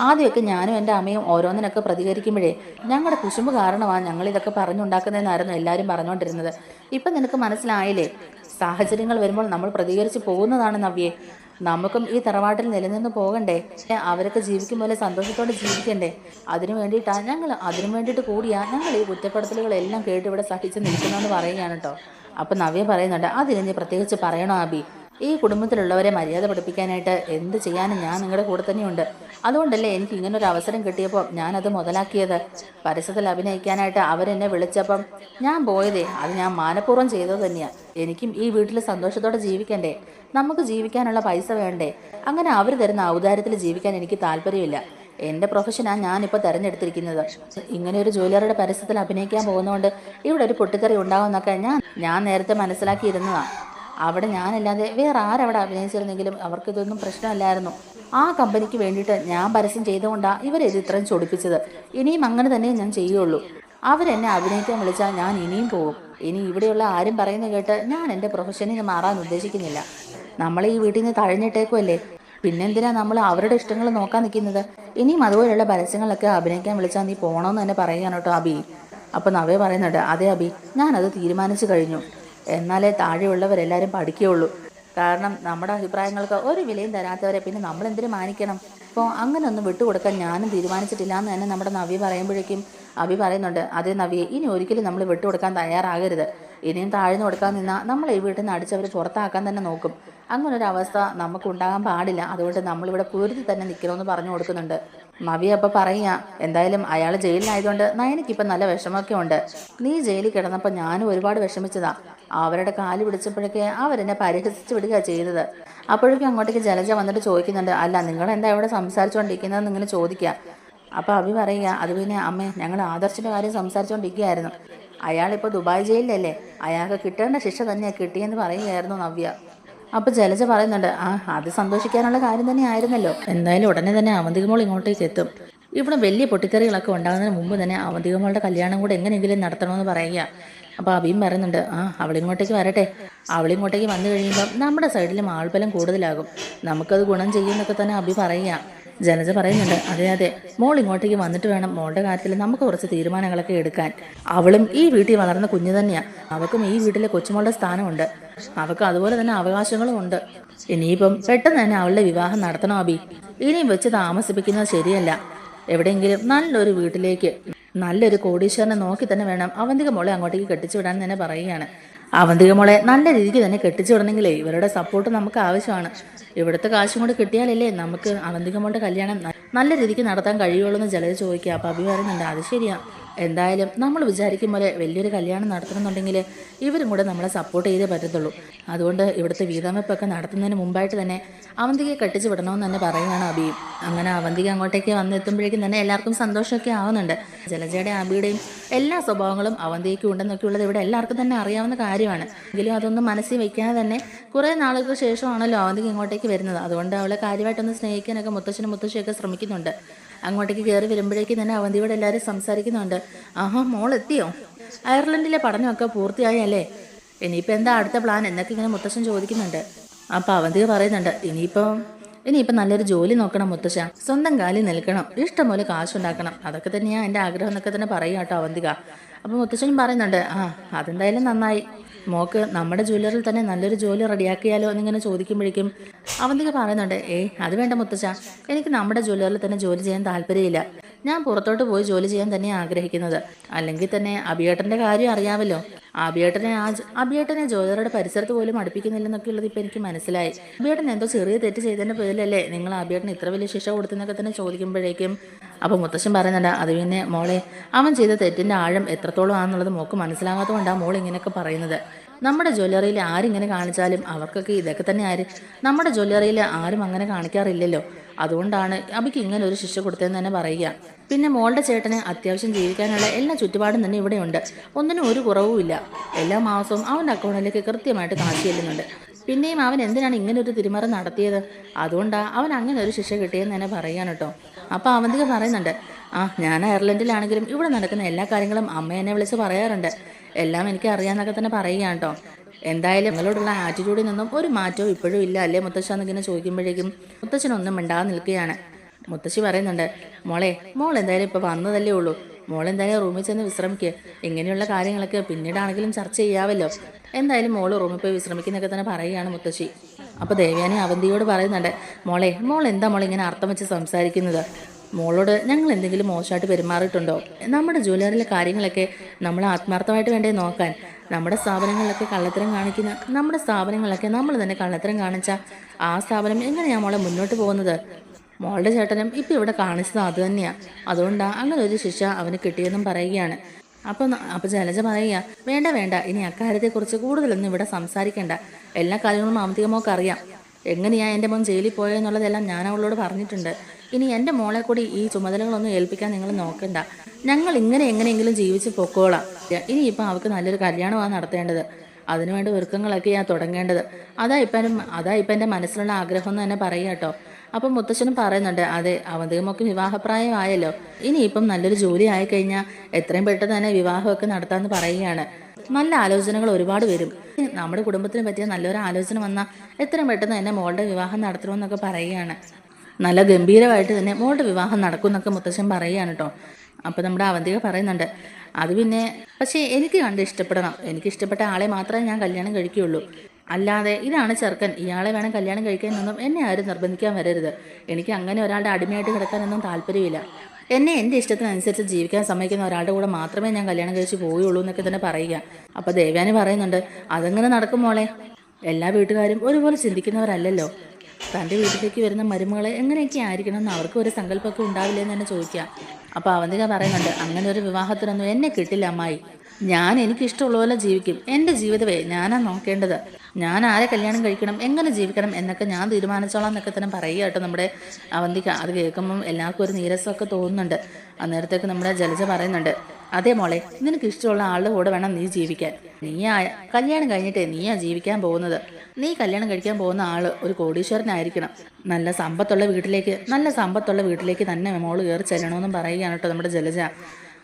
ആദ്യമൊക്കെ ഞാനും എന്റെ അമ്മയും ഓരോന്നിനൊക്കെ പ്രതികരിക്കുമ്പോഴേ ഞങ്ങളുടെ കുശുമ്പ് കാരണമാണ് ഞങ്ങൾ ഇതൊക്കെ പറഞ്ഞുണ്ടാക്കുന്നതെന്നായിരുന്നു എല്ലാവരും പറഞ്ഞുകൊണ്ടിരുന്നത്. ഇപ്പം നിനക്ക് മനസ്സിലായില്ലേ? സാഹചര്യങ്ങൾ വരുമ്പോൾ നമ്മൾ പ്രതികരിച്ച് പോകുന്നതാണ് നവ്യെ. നമുക്കും ഈ തറവാട്ടിൽ നിലനിന്ന് പോകണ്ടേ? അവരൊക്കെ ജീവിക്കും പോലെ സന്തോഷത്തോടെ ജീവിക്കണ്ടേ? അതിനു വേണ്ടിയിട്ടാണ് ഞങ്ങൾ അതിനു വേണ്ടിയിട്ട് കൂടിയാണ് ഞങ്ങൾ ഈ കുറ്റപ്പെടുത്തലുകളെല്ലാം കേട്ട് ഇവിടെ സഹിച്ച് നിൽക്കുന്നതെന്ന് പറയുകയാണ് കേട്ടോ അപ്പം നവ്യ പറയുന്നുണ്ട് അതിന് പ്രത്യേകിച്ച് പറയണോ ആബി? ഈ കുടുംബത്തിലുള്ളവരെ മര്യാദ പഠിപ്പിക്കാനായിട്ട് എന്ത് ചെയ്യാനും ഞാൻ നിങ്ങളുടെ കൂടെ തന്നെയുണ്ട്. അതുകൊണ്ടല്ലേ എനിക്ക് ഇങ്ങനെ ഒരു അവസരം കിട്ടിയപ്പോൾ ഞാനത് മുതലാക്കിയത്? പരസ്യത്തിൽ അഭിനയിക്കാനായിട്ട് അവരെന്നെ വിളിച്ചപ്പം ഞാൻ പോയതേ അത് ഞാൻ മാനപൂർവം ചെയ്തത് തന്നെയാണ് എനിക്കും ഈ വീട്ടിൽ സന്തോഷത്തോടെ ജീവിക്കണ്ടേ? നമുക്ക് ജീവിക്കാനുള്ള പൈസ വേണ്ടേ? അങ്ങനെ അവർ തരുന്ന ഔദാര്യത്തിൽ ജീവിക്കാൻ എനിക്ക് താല്പര്യമില്ല. എന്റെ പ്രൊഫഷനാണ് ഞാനിപ്പോൾ തിരഞ്ഞെടുത്തിരിക്കുന്നത്. ഇങ്ങനെ ഒരു ജോലിയറുടെ പരസ്യത്തിൽ അഭിനയിക്കാൻ പോകുന്നതുകൊണ്ട് ഇവിടെ ഒരു പൊട്ടിത്തെറി ഉണ്ടാകുമെന്നൊക്കെ ഞാൻ ഞാൻ നേരത്തെ മനസ്സിലാക്കിയിരുന്നതാണ് അവിടെ ഞാനല്ലാതെ വേറെ ആരവിടെ അഭിനയിച്ചിരുന്നെങ്കിലും അവർക്കിതൊന്നും പ്രശ്നമല്ലായിരുന്നു. ആ കമ്പനിക്ക് വേണ്ടിയിട്ട് ഞാൻ പരസ്യം ചെയ്തുകൊണ്ടാണ് ഇവരിത് ഇത് ഇത്രയും ചൊടിപ്പിച്ചത്. ഇനിയും അങ്ങനെ തന്നെ ഞാൻ ചെയ്യുള്ളൂ. അവരെന്നെ അഭിനയിക്കാൻ വിളിച്ചാൽ ഞാൻ ഇനിയും പോകും. ഇനി ഇവിടെയുള്ള ആരും പറയുന്നത് കേട്ട് ഞാൻ എന്റെ പ്രൊഫഷനിൽ മാറാൻ ഉദ്ദേശിക്കുന്നില്ല. നമ്മൾ ഈ വീട്ടിൽ നിന്ന് തഴഞ്ഞിട്ടേക്കുമല്ലേ പിന്നെന്തിനാ നമ്മൾ അവരുടെ ഇഷ്ടങ്ങൾ നോക്കാൻ നിൽക്കുന്നത്? ഇനിയും അതുപോലെയുള്ള പരസ്യങ്ങളൊക്കെ അഭിനയിക്കാൻ വിളിച്ചാൽ നീ പോകണമെന്ന് തന്നെ പറയുകയാണ് കേട്ടോ അബി. അപ്പോൾ നവേ പറയുന്നുണ്ട് അതെ അബി ഞാനത് തീരുമാനിച്ചു കഴിഞ്ഞു. എന്നാലേ താഴെയുള്ളവരെല്ലാവരും പഠിക്കുകയുള്ളൂ. കാരണം നമ്മുടെ അഭിപ്രായങ്ങൾക്ക് ഒരു വിലയും തരാത്തവരെ പിന്നെ നമ്മൾ എന്തിനു മാനിക്കണം? അപ്പോൾ അങ്ങനെ ഒന്നും വിട്ടുകൊടുക്കാൻ ഞാനും തീരുമാനിച്ചിട്ടില്ല എന്ന് തന്നെ നമ്മുടെ നവ്യ പറയുമ്പോഴേക്കും അഭി പറയുന്നുണ്ട്. അതേ നവിയെ ഇനി ഒരിക്കലും നമ്മൾ വിട്ടുകൊടുക്കാൻ തയ്യാറാകരുത്. ഇനിയും താഴ്ന്നു കൊടുക്കാൻ നിന്നാൽ നമ്മൾ ഈ വീട്ടിൽ നിന്ന് അടിച്ചവർ പുറത്താക്കാൻ തന്നെ നോക്കും. അങ്ങനെ ഒരു അവസ്ഥ നമുക്ക് ഉണ്ടാകാൻ പാടില്ല. അതുകൊണ്ട് നമ്മളിവിടെ പൊരുതി തന്നെ നിൽക്കണമെന്ന് പറഞ്ഞു കൊടുക്കുന്നുണ്ട്. നവി അപ്പം പറയുക എന്തായാലും അയാൾ ജയിലിലായതുകൊണ്ട് നയനിക്കിപ്പം നല്ല വിഷമമൊക്കെ ഉണ്ട്. നീ ജയിലിൽ കിടന്നപ്പോൾ ഞാനും ഒരുപാട് വിഷമിച്ചതാ. അവരുടെ കാൽ പിടിച്ചപ്പോഴൊക്കെ അവരെന്നെ പരിഹസിച്ച് വിടുക ചെയ്തത് അപ്പോഴേക്കും അങ്ങോട്ടേക്ക് ജലജ വന്നിട്ട് ചോദിക്കുന്നുണ്ട് അല്ല നിങ്ങൾ എന്താ ഇവിടെ സംസാരിച്ചുകൊണ്ടിരിക്കുന്നതെന്ന് ഇങ്ങനെ ചോദിക്കുക അപ്പോൾ അഭി പറയുക അത് പിന്നെ അമ്മേ ഞങ്ങൾ ആദർശിന്റെ കാര്യം സംസാരിച്ചുകൊണ്ടിരിക്കുകയായിരുന്നു അയാളിപ്പോൾ ദുബായ് ജയിലിലല്ലേ? അയാൾക്ക് കിട്ടേണ്ട ശിക്ഷ തന്നെയാണ് കിട്ടിയെന്ന് പറയുകയായിരുന്നു നവ്യ. അപ്പോൾ ജലജ പറയുന്നുണ്ട് ആ അത് സന്തോഷിക്കാനുള്ള കാര്യം തന്നെ ആയിരുന്നല്ലോ. എന്തായാലും ഉടനെ തന്നെ അവന്തികമോൾ ഇങ്ങോട്ടേക്ക് എത്തും. ഇവിടെ വലിയ പൊട്ടിത്തെറികളൊക്കെ ഉണ്ടാകുന്നതിന് മുമ്പ് തന്നെ അവന്തികമോളുടെ കല്യാണം കൂടെ എങ്ങനെയെങ്കിലും നടത്തണമെന്ന് പറയുക. അപ്പോൾ അഭിയും പറയുന്നുണ്ട് ആ അവളിങ്ങോട്ടേക്ക് വരട്ടെ. അവളിങ്ങോട്ടേക്ക് വന്നു കഴിയുമ്പോൾ നമ്മുടെ സൈഡിലും ആൾബലം കൂടുതലാകും. നമുക്കത് ഗുണം ചെയ്യുമെന്നൊക്കെ തന്നെ അബി പറയുക. ജനജ പറയുന്നുണ്ട് അതെ അതെ. മോൾ ഇങ്ങോട്ടേക്ക് വന്നിട്ട് വേണം മോളുടെ കാര്യത്തിൽ നമുക്ക് കുറച്ച് തീരുമാനങ്ങളൊക്കെ എടുക്കാൻ. അവളും ഈ വീട്ടിൽ വളർന്ന കുഞ്ഞു തന്നെയാണ് അവൾക്കും ഈ വീട്ടിലെ കൊച്ചുമോളുടെ സ്ഥാനമുണ്ട്. അവൾക്ക് അതുപോലെ തന്നെ അവകാശങ്ങളും ഉണ്ട്. ഇനിയിപ്പം പെട്ടെന്ന് തന്നെ അവളുടെ വിവാഹം നടത്തണോ അബി. ഇനിയും വെച്ച് താമസിപ്പിക്കുന്നത് ശരിയല്ല. എവിടെയെങ്കിലും നല്ലൊരു വീട്ടിലേക്ക് നല്ലൊരു കോടീശ്വരനെ നോക്കി തന്നെ വേണം അവന്തിക മോളെ അങ്ങോട്ടേക്ക് കെട്ടിച്ചു വിടാൻ തന്നെ പറയുകയാണ്. അവന്തിക മോളെ നല്ല രീതിക്ക് തന്നെ കെട്ടിച്ചു വിടണമെങ്കിലേ ഇവരുടെ സപ്പോർട്ട് നമുക്ക് ആവശ്യമാണ്. ഇവിടുത്തെ കാശും കൂടെ കിട്ടിയാലല്ലേ നമുക്ക് അവന്തിക മോളുടെ കല്യാണം നല്ല രീതിക്ക് നടത്താൻ കഴിയുള്ളൂ എന്ന് ചിലത് ചോദിക്കുക. അപ്പോൾ അഭി പറയുന്നുണ്ട് അത് ശരിയാ. എന്തായാലും നമ്മൾ വിചാരിക്കും പോലെ വലിയൊരു കല്യാണം നടത്തണമെന്നുണ്ടെങ്കിൽ ഇവരും കൂടെ നമ്മളെ സപ്പോർട്ട് ചെയ്തേ പറ്റത്തുള്ളൂ. അതുകൊണ്ട് ഇവിടുത്തെ വീതമെപ്പൊക്കെ നടത്തുന്നതിന് മുമ്പായിട്ട് തന്നെ അവന്തികയെ കെട്ടിച്ച് വിടണമെന്ന് തന്നെ പറയുകയാണ് അബിയും അങ്ങനെ അവന്തിക അങ്ങോട്ടേക്ക് വന്നെത്തുമ്പോഴേക്കും തന്നെ എല്ലാവർക്കും സന്തോഷമൊക്കെ ആവുന്നുണ്ട്. ജലജയുടെ അബിയുടെയും എല്ലാ സ്വഭാവങ്ങളും അവന്തികയ്ക്ക് ഉണ്ടെന്നൊക്കെ ഉള്ളത് ഇവിടെ എല്ലാവർക്കും തന്നെ അറിയാവുന്ന കാര്യമാണ്. എങ്കിലും അതൊന്നും മനസ്സിൽ വയ്ക്കാതെ തന്നെ കുറേ നാളുകൾക്ക് ശേഷമാണല്ലോ അവന്തിക ഇങ്ങോട്ടേക്ക് വരുന്നത്. അതുകൊണ്ട് അവളെ കാര്യമായിട്ടൊന്ന് സ്നേഹിക്കാനൊക്കെ മുത്തശ്ശനും മുത്തശ്ശിയൊക്കെ ശ്രമിക്കുന്നുണ്ട്. അങ്ങോട്ടേക്ക് കയറി വരുമ്പോഴേക്കും തന്നെ അവന്തിയോട് എല്ലാവരും സംസാരിക്കുന്നുണ്ട്. ആഹാ മോൾ എത്തിയോ? അയർലൻഡിലെ പഠനമൊക്കെ പൂർത്തിയായല്ലേ? ഇനിയിപ്പോൾ എന്താ അടുത്ത പ്ലാൻ? എന്നൊക്കെ ഇങ്ങനെ മുത്തശ്ശൻ ചോദിക്കുന്നുണ്ട്. അപ്പോൾ അവന്തി പറയുന്നുണ്ട് ഇനിയിപ്പം ഇനിയിപ്പോൾ നല്ലൊരു ജോലി നോക്കണം മുത്തശ്ശ. സ്വന്തം കാലിൽ നിൽക്കണം. ഇഷ്ടംപോലെ കാശുണ്ടാക്കണം. അതൊക്കെ തന്നെയാണ് എന്റെ ആഗ്രഹം എന്നൊക്കെ തന്നെ പറയുക കേട്ടോ അവന്തിക. അപ്പോൾ മുത്തശ്ശനും പറയുന്നുണ്ട് ആ അതെന്തായാലും നന്നായി. മോക്ക് നമ്മുടെ ജ്വല്ലറിൽ തന്നെ നല്ലൊരു ജോലി റെഡിയാക്കിയാലോ എന്നിങ്ങനെ ചോദിക്കുമ്പോഴേക്കും അവന്തിക പറയുന്നുണ്ട് ഏയ് അത് വേണ്ട മുത്തച്ഛ. എനിക്ക് നമ്മുടെ ജ്വല്ലറിൽ തന്നെ ജോലി ചെയ്യാൻ താല്പര്യമില്ല. ഞാൻ പുറത്തോട്ട് പോയി ജോലി ചെയ്യാൻ തന്നെ ആഗ്രഹിക്കുന്നത്. അല്ലെങ്കിൽ തന്നെ അബിയേട്ടന്റെ കാര്യം അറിയാമല്ലോ. അബിയേട്ടനെ ആ അബിയേട്ടനെ ജോലറുടെ പരിസരത്ത് പോലും അടുപ്പിക്കുന്നില്ലെന്നൊക്കെ ഉള്ളത് ഇപ്പം എനിക്ക് മനസ്സിലായി. അബിയേട്ടൻ എന്തോ ചെറിയ തെറ്റ് ചെയ്തതിന്റെ പേരിലല്ലേ നിങ്ങൾ അബിയേട്ടന് ഇത്ര വലിയ ശിക്ഷ കൊടുത്തെന്നൊക്കെ തന്നെ ചോദിക്കുമ്പോഴേക്കും അപ്പോൾ മുത്തശ്ശൻ പറയുന്നുണ്ട് അത് പിന്നെ മോളെ അവൻ ചെയ്ത തെറ്റിന്റെ ആഴം എത്രത്തോളം ആണെന്നുള്ളത് മോക്ക് മനസ്സിലാകാത്തതുകൊണ്ടാണ് മോൾ ഇങ്ങനെയൊക്കെ പറയുന്നത്. നമ്മുടെ ജ്വല്ലറിയിൽ ആരിങ്ങനെ കാണിച്ചാലും അവർക്കൊക്കെ ഇതൊക്കെ തന്നെ ആര് നമ്മുടെ ജ്വല്ലറിയിൽ ആരും അങ്ങനെ കാണിക്കാറില്ലല്ലോ. അതുകൊണ്ടാണ് അബിക്ക് ഇങ്ങനെ ഒരു ശിക്ഷ കൊടുത്തതെന്ന് തന്നെ പറയുക. പിന്നെ മോളുടെ ചേട്ടന് അത്യാവശ്യം ജീവിക്കാനുള്ള എല്ലാ ചുറ്റുപാടും തന്നെ ഇവിടെയുണ്ട്. ഒന്നിനും ഒരു കുറവുമില്ല എല്ലാ മാസവും അവന്റെ അക്കൗണ്ടിലേക്ക് കൃത്യമായിട്ട് കാശ് ചെല്ലുന്നുണ്ട്. പിന്നെയും അവൻ എന്തിനാണ് ഇങ്ങനെ ഒരു തിരിമറി നടത്തിയത്? അതുകൊണ്ടാണ് അവൻ അങ്ങനെ ഒരു ശിക്ഷ കിട്ടിയെന്ന് തന്നെ പറയാൻ കേട്ടോ. അപ്പോൾ അവന്തിക പറയുന്നുണ്ട് ആ ഞാൻ അയർലൻഡിലാണെങ്കിലും ഇവിടെ നടക്കുന്ന എല്ലാ കാര്യങ്ങളും അമ്മ എന്നെ വിളിച്ച് പറയാറുണ്ട്. എല്ലാം എനിക്ക് അറിയാമെന്നൊക്കെ തന്നെ പറയുകയാണ് കേട്ടോ. എന്തായാലും നിങ്ങളോടുള്ള ആറ്റിറ്റ്യൂഡിൽ നിന്നും ഒരു മാറ്റവും ഇപ്പോഴും ഇല്ല അല്ലേ മുത്തശ്ശ? എന്നിങ്ങനെ ചോദിക്കുമ്പോഴേക്കും മുത്തശ്ശനൊന്നും മിണ്ടാതെ നിൽക്കുകയാണ്. മുത്തശ്ശി പറയുന്നുണ്ട് മോളെ മോൾ എന്തായാലും ഇപ്പോൾ വന്നതല്ലേ ഉള്ളൂ. മോൾ എന്തായാലും റൂമിൽ ചെന്ന് വിശ്രമിക്കുക ഇങ്ങനെയുള്ള കാര്യങ്ങളൊക്കെ പിന്നീടാണെങ്കിലും ചർച്ച ചെയ്യാവല്ലോ. എന്തായാലും മോൾ റൂമിൽ പോയി വിശ്രമിക്കുന്നൊക്കെ തന്നെ പറയുകയാണ് മുത്തശ്ശി. അപ്പോൾ ദേവയാനി അവന്തിയോട് പറയുന്നുണ്ട് മോളെ മോൾ എന്താ മോൾ ഇങ്ങനെ അർത്ഥം വെച്ച് സംസാരിക്കുന്നത്? മോളോട് ഞങ്ങൾ എന്തെങ്കിലും മോശമായിട്ട് പെരുമാറിയിട്ടുണ്ടോ? നമ്മുടെ ജ്വല്ലറിയിലെ കാര്യങ്ങളൊക്കെ നമ്മൾ ആത്മാർത്ഥമായിട്ട് വേണ്ടേ നോക്കാൻ? നമ്മുടെ സ്ഥാപനങ്ങളിലൊക്കെ കള്ളത്തരം കാണിക്കുന്ന നമ്മുടെ സ്ഥാപനങ്ങളിലൊക്കെ നമ്മൾ തന്നെ കള്ളത്തരം കാണിച്ചാൽ ആ സ്ഥാപനം എങ്ങനെയാണ് മോളെ മുന്നോട്ട് പോകുന്നത്? മോളുടെ ചേട്ടനും ഇപ്പം ഇവിടെ കാണിച്ചത് അത് തന്നെയാണ് അതുകൊണ്ടാണ് അങ്ങനെ ഒരു ശിക്ഷ അവന് കിട്ടിയെന്നും പറയുകയാണ്. അപ്പം അപ്പം ജലജ പറയുക വേണ്ട വേണ്ട ഇനി അക്കാര്യത്തെക്കുറിച്ച് കൂടുതലൊന്നും ഇവിടെ സംസാരിക്കേണ്ട. എല്ലാ കാര്യങ്ങളും അവന്തികമോക്ക് അറിയാം. എങ്ങനെയാ എന്റെ മോൻ ജയിലിൽ പോയെന്നുള്ളതെല്ലാം ഞാൻ അവളോട് പറഞ്ഞിട്ടുണ്ട്. ഇനി എന്റെ മോളെ കൂടി ഈ ചുമതലകളൊന്നും ഏൽപ്പിക്കാൻ നിങ്ങൾ നോക്കണ്ട. ഞങ്ങൾ ഇങ്ങനെ എങ്ങനെയെങ്കിലും ജീവിച്ച് പൊക്കോളാം. ഇനിയിപ്പോൾ അവൾക്ക് നല്ലൊരു കല്യാണമാണ് നടത്തേണ്ടത്. അതിനുവേണ്ട ഒരുക്കങ്ങളൊക്കെയാണ് തുടങ്ങേണ്ടത്. അതാ ഇപ്പം അതാ ഇപ്പം എന്റെ മനസ്സിലുള്ള ആഗ്രഹം എന്ന് തന്നെ പറയുക കേട്ടോ. അപ്പം മുത്തശ്ശനും പറയുന്നുണ്ട് അതെ അവന്തികമൊക്കെ വിവാഹപ്രായമായല്ലോ. ഇനിയിപ്പം നല്ലൊരു ജോലി ആയിക്കഴിഞ്ഞാൽ എത്രയും പെട്ടെന്ന് തന്നെ വിവാഹമൊക്കെ നടത്താമെന്ന് പറയുകയാണ്. നല്ല ആലോചനകൾ ഒരുപാട് വരും. നമ്മുടെ കുടുംബത്തിന് പറ്റിയ നല്ലൊരു ആലോചന വന്നാൽ എത്രയും പെട്ടെന്ന് തന്നെ മോളുടെ വിവാഹം നടത്തണമെന്നൊക്കെ പറയുകയാണ്. നല്ല ഗംഭീരമായിട്ട് തന്നെ മോളുടെ വിവാഹം നടക്കും എന്നൊക്കെ മുത്തശ്ശൻ പറയുകയാണ് കേട്ടോ. അപ്പോൾ നമ്മുടെ അവന്തിക പറയുന്നുണ്ട് അത് പിന്നെ പക്ഷേ എനിക്ക് കണ്ട് ഇഷ്ടപ്പെടണം. എനിക്ക് ഇഷ്ടപ്പെട്ട ആളെ മാത്രമേ ഞാൻ കല്യാണം കഴിക്കുകയുള്ളൂ. അല്ലാതെ ഇതാണ് ചെറുക്കൻ. ഇയാളെ വേണം കല്യാണം കഴിക്കാനൊന്നും എന്നെ ആരും നിർബന്ധിക്കാൻ വരരുത്. എനിക്ക് അങ്ങനെ ഒരാളുടെ അടിമയായിട്ട് കിടക്കാനൊന്നും താല്പര്യമില്ല. എന്നെ എന്റെ ഇഷ്ടത്തിനനുസരിച്ച് ജീവിക്കാൻ സമ്മതിക്കുന്ന ഒരാളുടെ കൂടെ മാത്രമേ ഞാൻ കല്യാണം കഴിച്ച് പോവുകയുള്ളൂ എന്നൊക്കെ തന്നെ പറയുക. അപ്പോൾ ദേവ്യാനി പറയുന്നുണ്ട് അതങ്ങനെ നടക്കും മോളെ. എല്ലാ വീട്ടുകാരും ഒരുപോലെ ചിന്തിക്കുന്നവരല്ലല്ലോ. തന്റെ വീട്ടിലേക്ക് വരുന്ന മരുമകളെ എങ്ങനെയൊക്കെ ആയിരിക്കണം എന്ന് അവർക്ക് ഒരു സങ്കല്പമൊക്കെ ഉണ്ടാവില്ലെന്ന് തന്നെ ചോദിക്കുക. അപ്പോൾ അവന്തിക പറയുന്നുണ്ട് അങ്ങനെ ഒരു വിവാഹത്തിനൊന്നും എന്നെ കിട്ടില്ല അമ്മായി. ഞാൻ എനിക്കിഷ്ടമുള്ള പോലെ ജീവിക്കും. എന്റെ ജീവിതമേ ഞാനാ നോക്കേണ്ടത്. ഞാൻ ആരെ കല്യാണം കഴിക്കണം എങ്ങനെ ജീവിക്കണം എന്നൊക്കെ ഞാൻ തീരുമാനിച്ചോളാം എന്നൊക്കെ തന്നെ പറയുക കേട്ടോ നമ്മുടെ അവന്തിക അത് കേൾക്കുമ്പം എല്ലാവർക്കും ഒരു നീരസമൊക്കെ തോന്നുന്നുണ്ട്. അന്നേരത്തേക്ക് നമ്മുടെ ജലജ പറയുന്നുണ്ട് അതേ മോളെ നിനക്ക് ഇഷ്ടമുള്ള ആളുടെ കൂടെ വേണം നീ ജീവിക്കാൻ. നീയാ കല്യാണം കഴിഞ്ഞിട്ടേ നീയാ ജീവിക്കാൻ പോകുന്നത്. നീ കല്യാണം കഴിക്കാൻ പോകുന്ന ആൾ ഒരു കോടീശ്വരനായിരിക്കണം. നല്ല സമ്പത്തുള്ള വീട്ടിലേക്ക് നല്ല സമ്പത്തുള്ള വീട്ടിലേക്ക് തന്നെ മോൾ കയറി ചെല്ലണമെന്നും പറയുകയാണ് കേട്ടോ നമ്മുടെ ജലജ.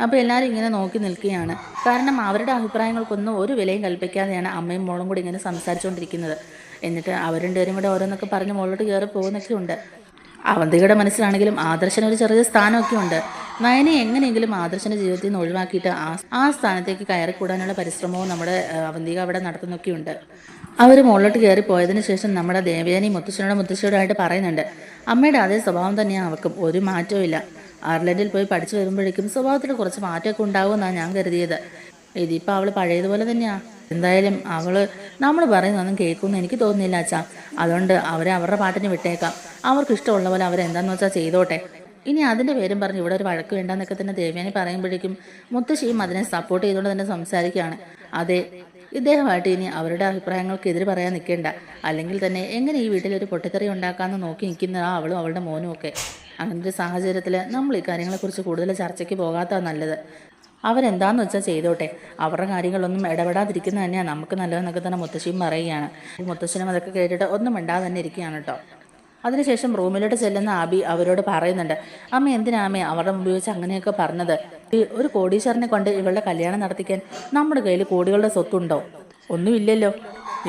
അപ്പോൾ എല്ലാവരും ഇങ്ങനെ നോക്കി നിൽക്കുകയാണ്. കാരണം അവരുടെ അഭിപ്രായങ്ങൾക്കൊന്നും ഒരു വിലയും കൽപ്പിക്കാതെയാണ് അമ്മയും മോളും കൂടി ഇങ്ങനെ സംസാരിച്ചുകൊണ്ടിരിക്കുന്നത്. എന്നിട്ട് അവർ രണ്ടുപേരും കൂടെ ഓരോന്നൊക്കെ പറഞ്ഞ് മുകളിലോട്ട് കയറി പോകുന്നൊക്കെ ഉണ്ട്. അവന്തികയുടെ മനസ്സിലാണെങ്കിലും ആദർശന് ഒരു ചെറിയ സ്ഥാനമൊക്കെ ഉണ്ട്. നയനെ എങ്ങനെയെങ്കിലും ആദർശന ജീവിതത്തിൽ നിന്ന് ഒഴിവാക്കിയിട്ട് ആ ആ സ്ഥാനത്തേക്ക് കയറിക്കൂടാനുള്ള പരിശ്രമവും നമ്മുടെ അവന്തിക അവിടെ നടത്തുന്നൊക്കെയുണ്ട് അവർ മുകളിലോട്ട് കയറി പോയതിന് ശേഷം നമ്മുടെ ദേവയാനി മുത്തശ്ശനോട് മുത്തശ്ശിയോടായിട്ട് പറയുന്നുണ്ട്. അമ്മയുടെ അതേ സ്വഭാവം തന്നെയാണ് അവർക്കും ഒരു മാറ്റവും അയർലൻഡിൽ പോയി പഠിച്ചു വരുമ്പോഴേക്കും സ്വഭാവത്തിൽ കുറച്ച് മാറ്റമൊക്കെ ഉണ്ടാവുമെന്നാണ് ഞാൻ കരുതിയത്. ഇതിപ്പോൾ അവൾ പഴയതുപോലെ തന്നെയാണ് എന്തായാലും അവൾ നമ്മൾ പറയുന്നതൊന്നും കേൾക്കുമെന്ന് എനിക്ക് തോന്നുന്നില്ല അച്ഛാ. അതുകൊണ്ട് അവരെ അവരുടെ പാട്ടിന് വിട്ടേക്കാം. അവർക്ക് ഇഷ്ടമുള്ള പോലെ അവരെന്താണെന്ന് വെച്ചാൽ ചെയ്തോട്ടെ. ഇനി അതിന്റെ പേരും പറഞ്ഞ് ഇവിടെ ഒരു വഴക്ക് വേണ്ടെന്നൊക്കെ തന്നെ ദേവ്യാനി പറയുമ്പോഴേക്കും മുത്തശ്ശിയും അതിനെ സപ്പോർട്ട് ചെയ്തുകൊണ്ട് തന്നെ സംസാരിക്കുകയാണ്. അതെ ഇദ്ദേഹമായിട്ട് ഇനി അവരുടെ അഭിപ്രായങ്ങൾക്ക് എതിര് പറയാൻ നിൽക്കേണ്ട. അല്ലെങ്കിൽ തന്നെ എങ്ങനെ ഈ വീട്ടിൽ ഒരു പൊട്ടിത്തെറി ഉണ്ടാക്കാമെന്ന് നോക്കി നിൽക്കുന്ന ആ അവളും അവളുടെ മോനും ഒക്കെ. അങ്ങനത്തെ ഒരു സാഹചര്യത്തിൽ നമ്മൾ ഈ കാര്യങ്ങളെക്കുറിച്ച് കൂടുതൽ ചർച്ചയ്ക്ക് പോകാത്തതാണ് നല്ലത്. അവരെന്താണെന്ന് വെച്ചാൽ ചെയ്തോട്ടെ. അവരുടെ കാര്യങ്ങളൊന്നും ഇടപെടാതിരിക്കുന്നത് തന്നെയാണ് നമുക്ക് നല്ലതെന്നൊക്കെ തന്നെ മുത്തശ്ശിയും പറയുകയാണ്. മുത്തശ്ശനും അതൊക്കെ കേട്ടിട്ട് ഒന്നും മിണ്ടാതെ തന്നെ ഇരിക്കുകയാണ് കേട്ടോ. അതിനുശേഷം റൂമിലോട്ട് ചെല്ലുന്ന ആബി അവരോട് പറയുന്നുണ്ട് അമ്മ എന്തിനാ അമ്മേ? അവരുടെ മുമ്പിൽ വെച്ച് അങ്ങനെയൊക്കെ പറഞ്ഞത്. ഒരു കോടീശ്വരനെ കൊണ്ട് ഇവളുടെ കല്യാണം നടത്തിക്കാൻ നമ്മുടെ കയ്യിൽ കോടികളുടെ സ്വത്തുണ്ടോ? ഒന്നുമില്ലല്ലോ.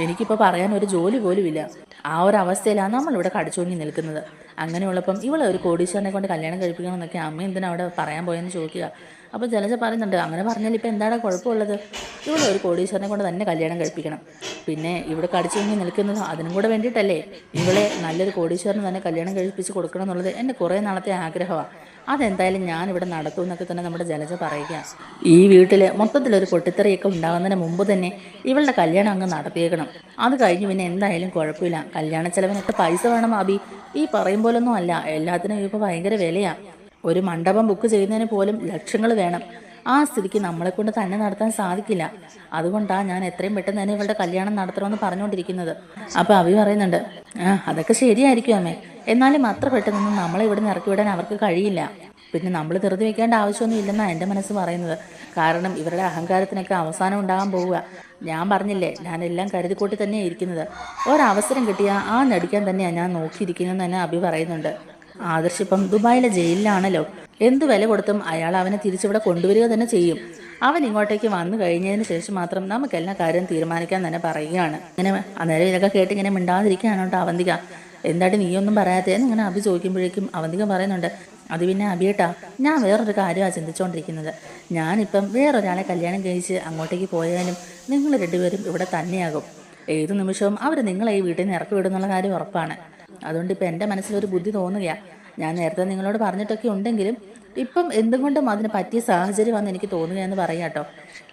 എനിക്കിപ്പോൾ പറയാൻ ഒരു ജോലി പോലും ഇല്ല ആ ഒരു അവസ്ഥയിലാണ് നമ്മളിവിടെ കടിച്ചോങ്ങി നിൽക്കുന്നത്. അങ്ങനെയുള്ളപ്പം ഇവളെ ഒരു കോടീശ്വരനെ കൊണ്ട് കല്യാണം കഴിപ്പിക്കണം എന്നൊക്കെ അമ്മ എന്തിനാ അവിടെ പറയാൻ പോയെന്ന് ചോദിക്കുക. അപ്പോൾ ജലജ പറയുന്നുണ്ട് അങ്ങനെ പറഞ്ഞാൽ ഇപ്പം എന്താണ് കുഴപ്പമുള്ളത്? ഇവിടെ ഒരു കോടീശ്വരനെ കൊണ്ട് തന്നെ കല്യാണം കഴിപ്പിക്കണം. പിന്നെ ഇവിടെ കടിച്ചുങ്ങി നിൽക്കുന്നത് അതിനും കൂടെ വേണ്ടിയിട്ടല്ലേ? ഇവളെ നല്ലൊരു കോടീശ്വരന് തന്നെ കല്യാണം കഴിപ്പിച്ച് കൊടുക്കണം എന്നുള്ളത് എന്റെ കുറേ നാളത്തെ ആഗ്രഹമാണ് അതെന്തായാലും ഞാനിവിടെ നടത്തും എന്നൊക്കെ തന്നെ നമ്മുടെ ജലജ പറയുക. ഈ വീട്ടിൽ മൊത്തത്തിലൊരു പൊട്ടിത്തെറിയൊക്കെ ഉണ്ടാകുന്നതിന് മുമ്പ് തന്നെ ഇവളുടെ കല്യാണം അങ്ങ് നടത്തിയേക്കണം. അത് കഴിഞ്ഞ് പിന്നെ എന്തായാലും കുഴപ്പമില്ല. കല്യാണ ചെലവിനൊക്കെ പൈസ വേണം അബി ഈ പറയും പോലൊന്നും അല്ല. എല്ലാത്തിനും ഇപ്പോൾ ഭയങ്കര വിലയാണ് ഒരു മണ്ഡപം ബുക്ക് ചെയ്യുന്നതിന് പോലും ലക്ഷങ്ങൾ വേണം. ആ സ്ഥിതിക്ക് നമ്മളെ കൊണ്ട് തന്നെ നടത്താൻ സാധിക്കില്ല. അതുകൊണ്ടാണ് ഞാൻ എത്രയും പെട്ടെന്ന് തന്നെ ഇവളുടെ കല്യാണം നടത്തണമെന്ന് പറഞ്ഞുകൊണ്ടിരിക്കുന്നത്. അപ്പോൾ അവി പറയുന്നുണ്ട് ആ അതൊക്കെ ശരിയായിരിക്കും അമ്മേ. എന്നാലും അത്ര പെട്ടെന്നൊന്നും നമ്മളെ ഇവിടെ നിന്ന് വിടാൻ അവർക്ക് കഴിയില്ല. പിന്നെ നമ്മൾ ധൃതി വെക്കേണ്ട ആവശ്യമൊന്നും ഇല്ലെന്നാണ് എന്റെ മനസ്സ് പറയുന്നത്. കാരണം ഇവരുടെ അഹങ്കാരത്തിനൊക്കെ അവസാനം ഉണ്ടാകാൻ പോവുക. ഞാൻ പറഞ്ഞില്ലേ ഞാൻ എല്ലാം കരുതിക്കൂട്ടി തന്നെയാണ് ഇരിക്കുന്നത്. ഒരവസരം കിട്ടിയാൽ ആ നടിക്കാൻ തന്നെയാണ് ഞാൻ നോക്കിയിരിക്കുന്നതെന്ന് തന്നെ അഭി പറയുന്നുണ്ട്. ആദർശിപ്പം ദുബായിലെ ജയിലിലാണല്ലോ. എന്ത് വില കൊടുത്തും അയാൾ അവനെ തിരിച്ചിവിടെ കൊണ്ടുവരിക തന്നെ ചെയ്യും. അവൻ ഇങ്ങോട്ടേക്ക് വന്നു കഴിഞ്ഞതിന് ശേഷം മാത്രം നമുക്ക് എല്ലാ കാര്യം തീരുമാനിക്കാൻ തന്നെ പറയുകയാണ്. ഇങ്ങനെ അന്നേരം ഇതൊക്കെ കേട്ട് ഇങ്ങനെ മിണ്ടാതിരിക്കുകയാണ് കേട്ടോ അവന്തിക. എന്തായിട്ട് നീയൊന്നും പറയാത്തേന്ന് ഇങ്ങനെ അഭി ചോദിക്കുമ്പോഴേക്കും അവന്തിക പറയുന്നുണ്ട് അത് പിന്നെ അഭിയേട്ടാ ഞാൻ വേറൊരു കാര്യമാണ് ചിന്തിച്ചുകൊണ്ടിരിക്കുന്നത് ഞാനിപ്പം വേറൊരാളെ കല്യാണം കഴിച്ച് അങ്ങോട്ടേക്ക് പോയാലും നിങ്ങൾ രണ്ടുപേരും ഇവിടെ തന്നെയാകും. ഏത് നിമിഷവും അവർ നിങ്ങളെ ഈ വീട്ടിൽ നിന്ന് ഇറക്കി വിടുന്നുള്ള കാര്യം ഉറപ്പാണ്. അതുകൊണ്ട് ഇപ്പം എന്റെ മനസ്സിലൊരു ബുദ്ധി തോന്നുകയാണ് ഞാൻ നേരത്തെ നിങ്ങളോട് പറഞ്ഞിട്ടൊക്കെ ഉണ്ടെങ്കിലും ഇപ്പം എന്തുകൊണ്ടും അതിന് പറ്റിയ വന്ന് എനിക്ക് തോന്നുകയെന്ന് പറയാം കേട്ടോ.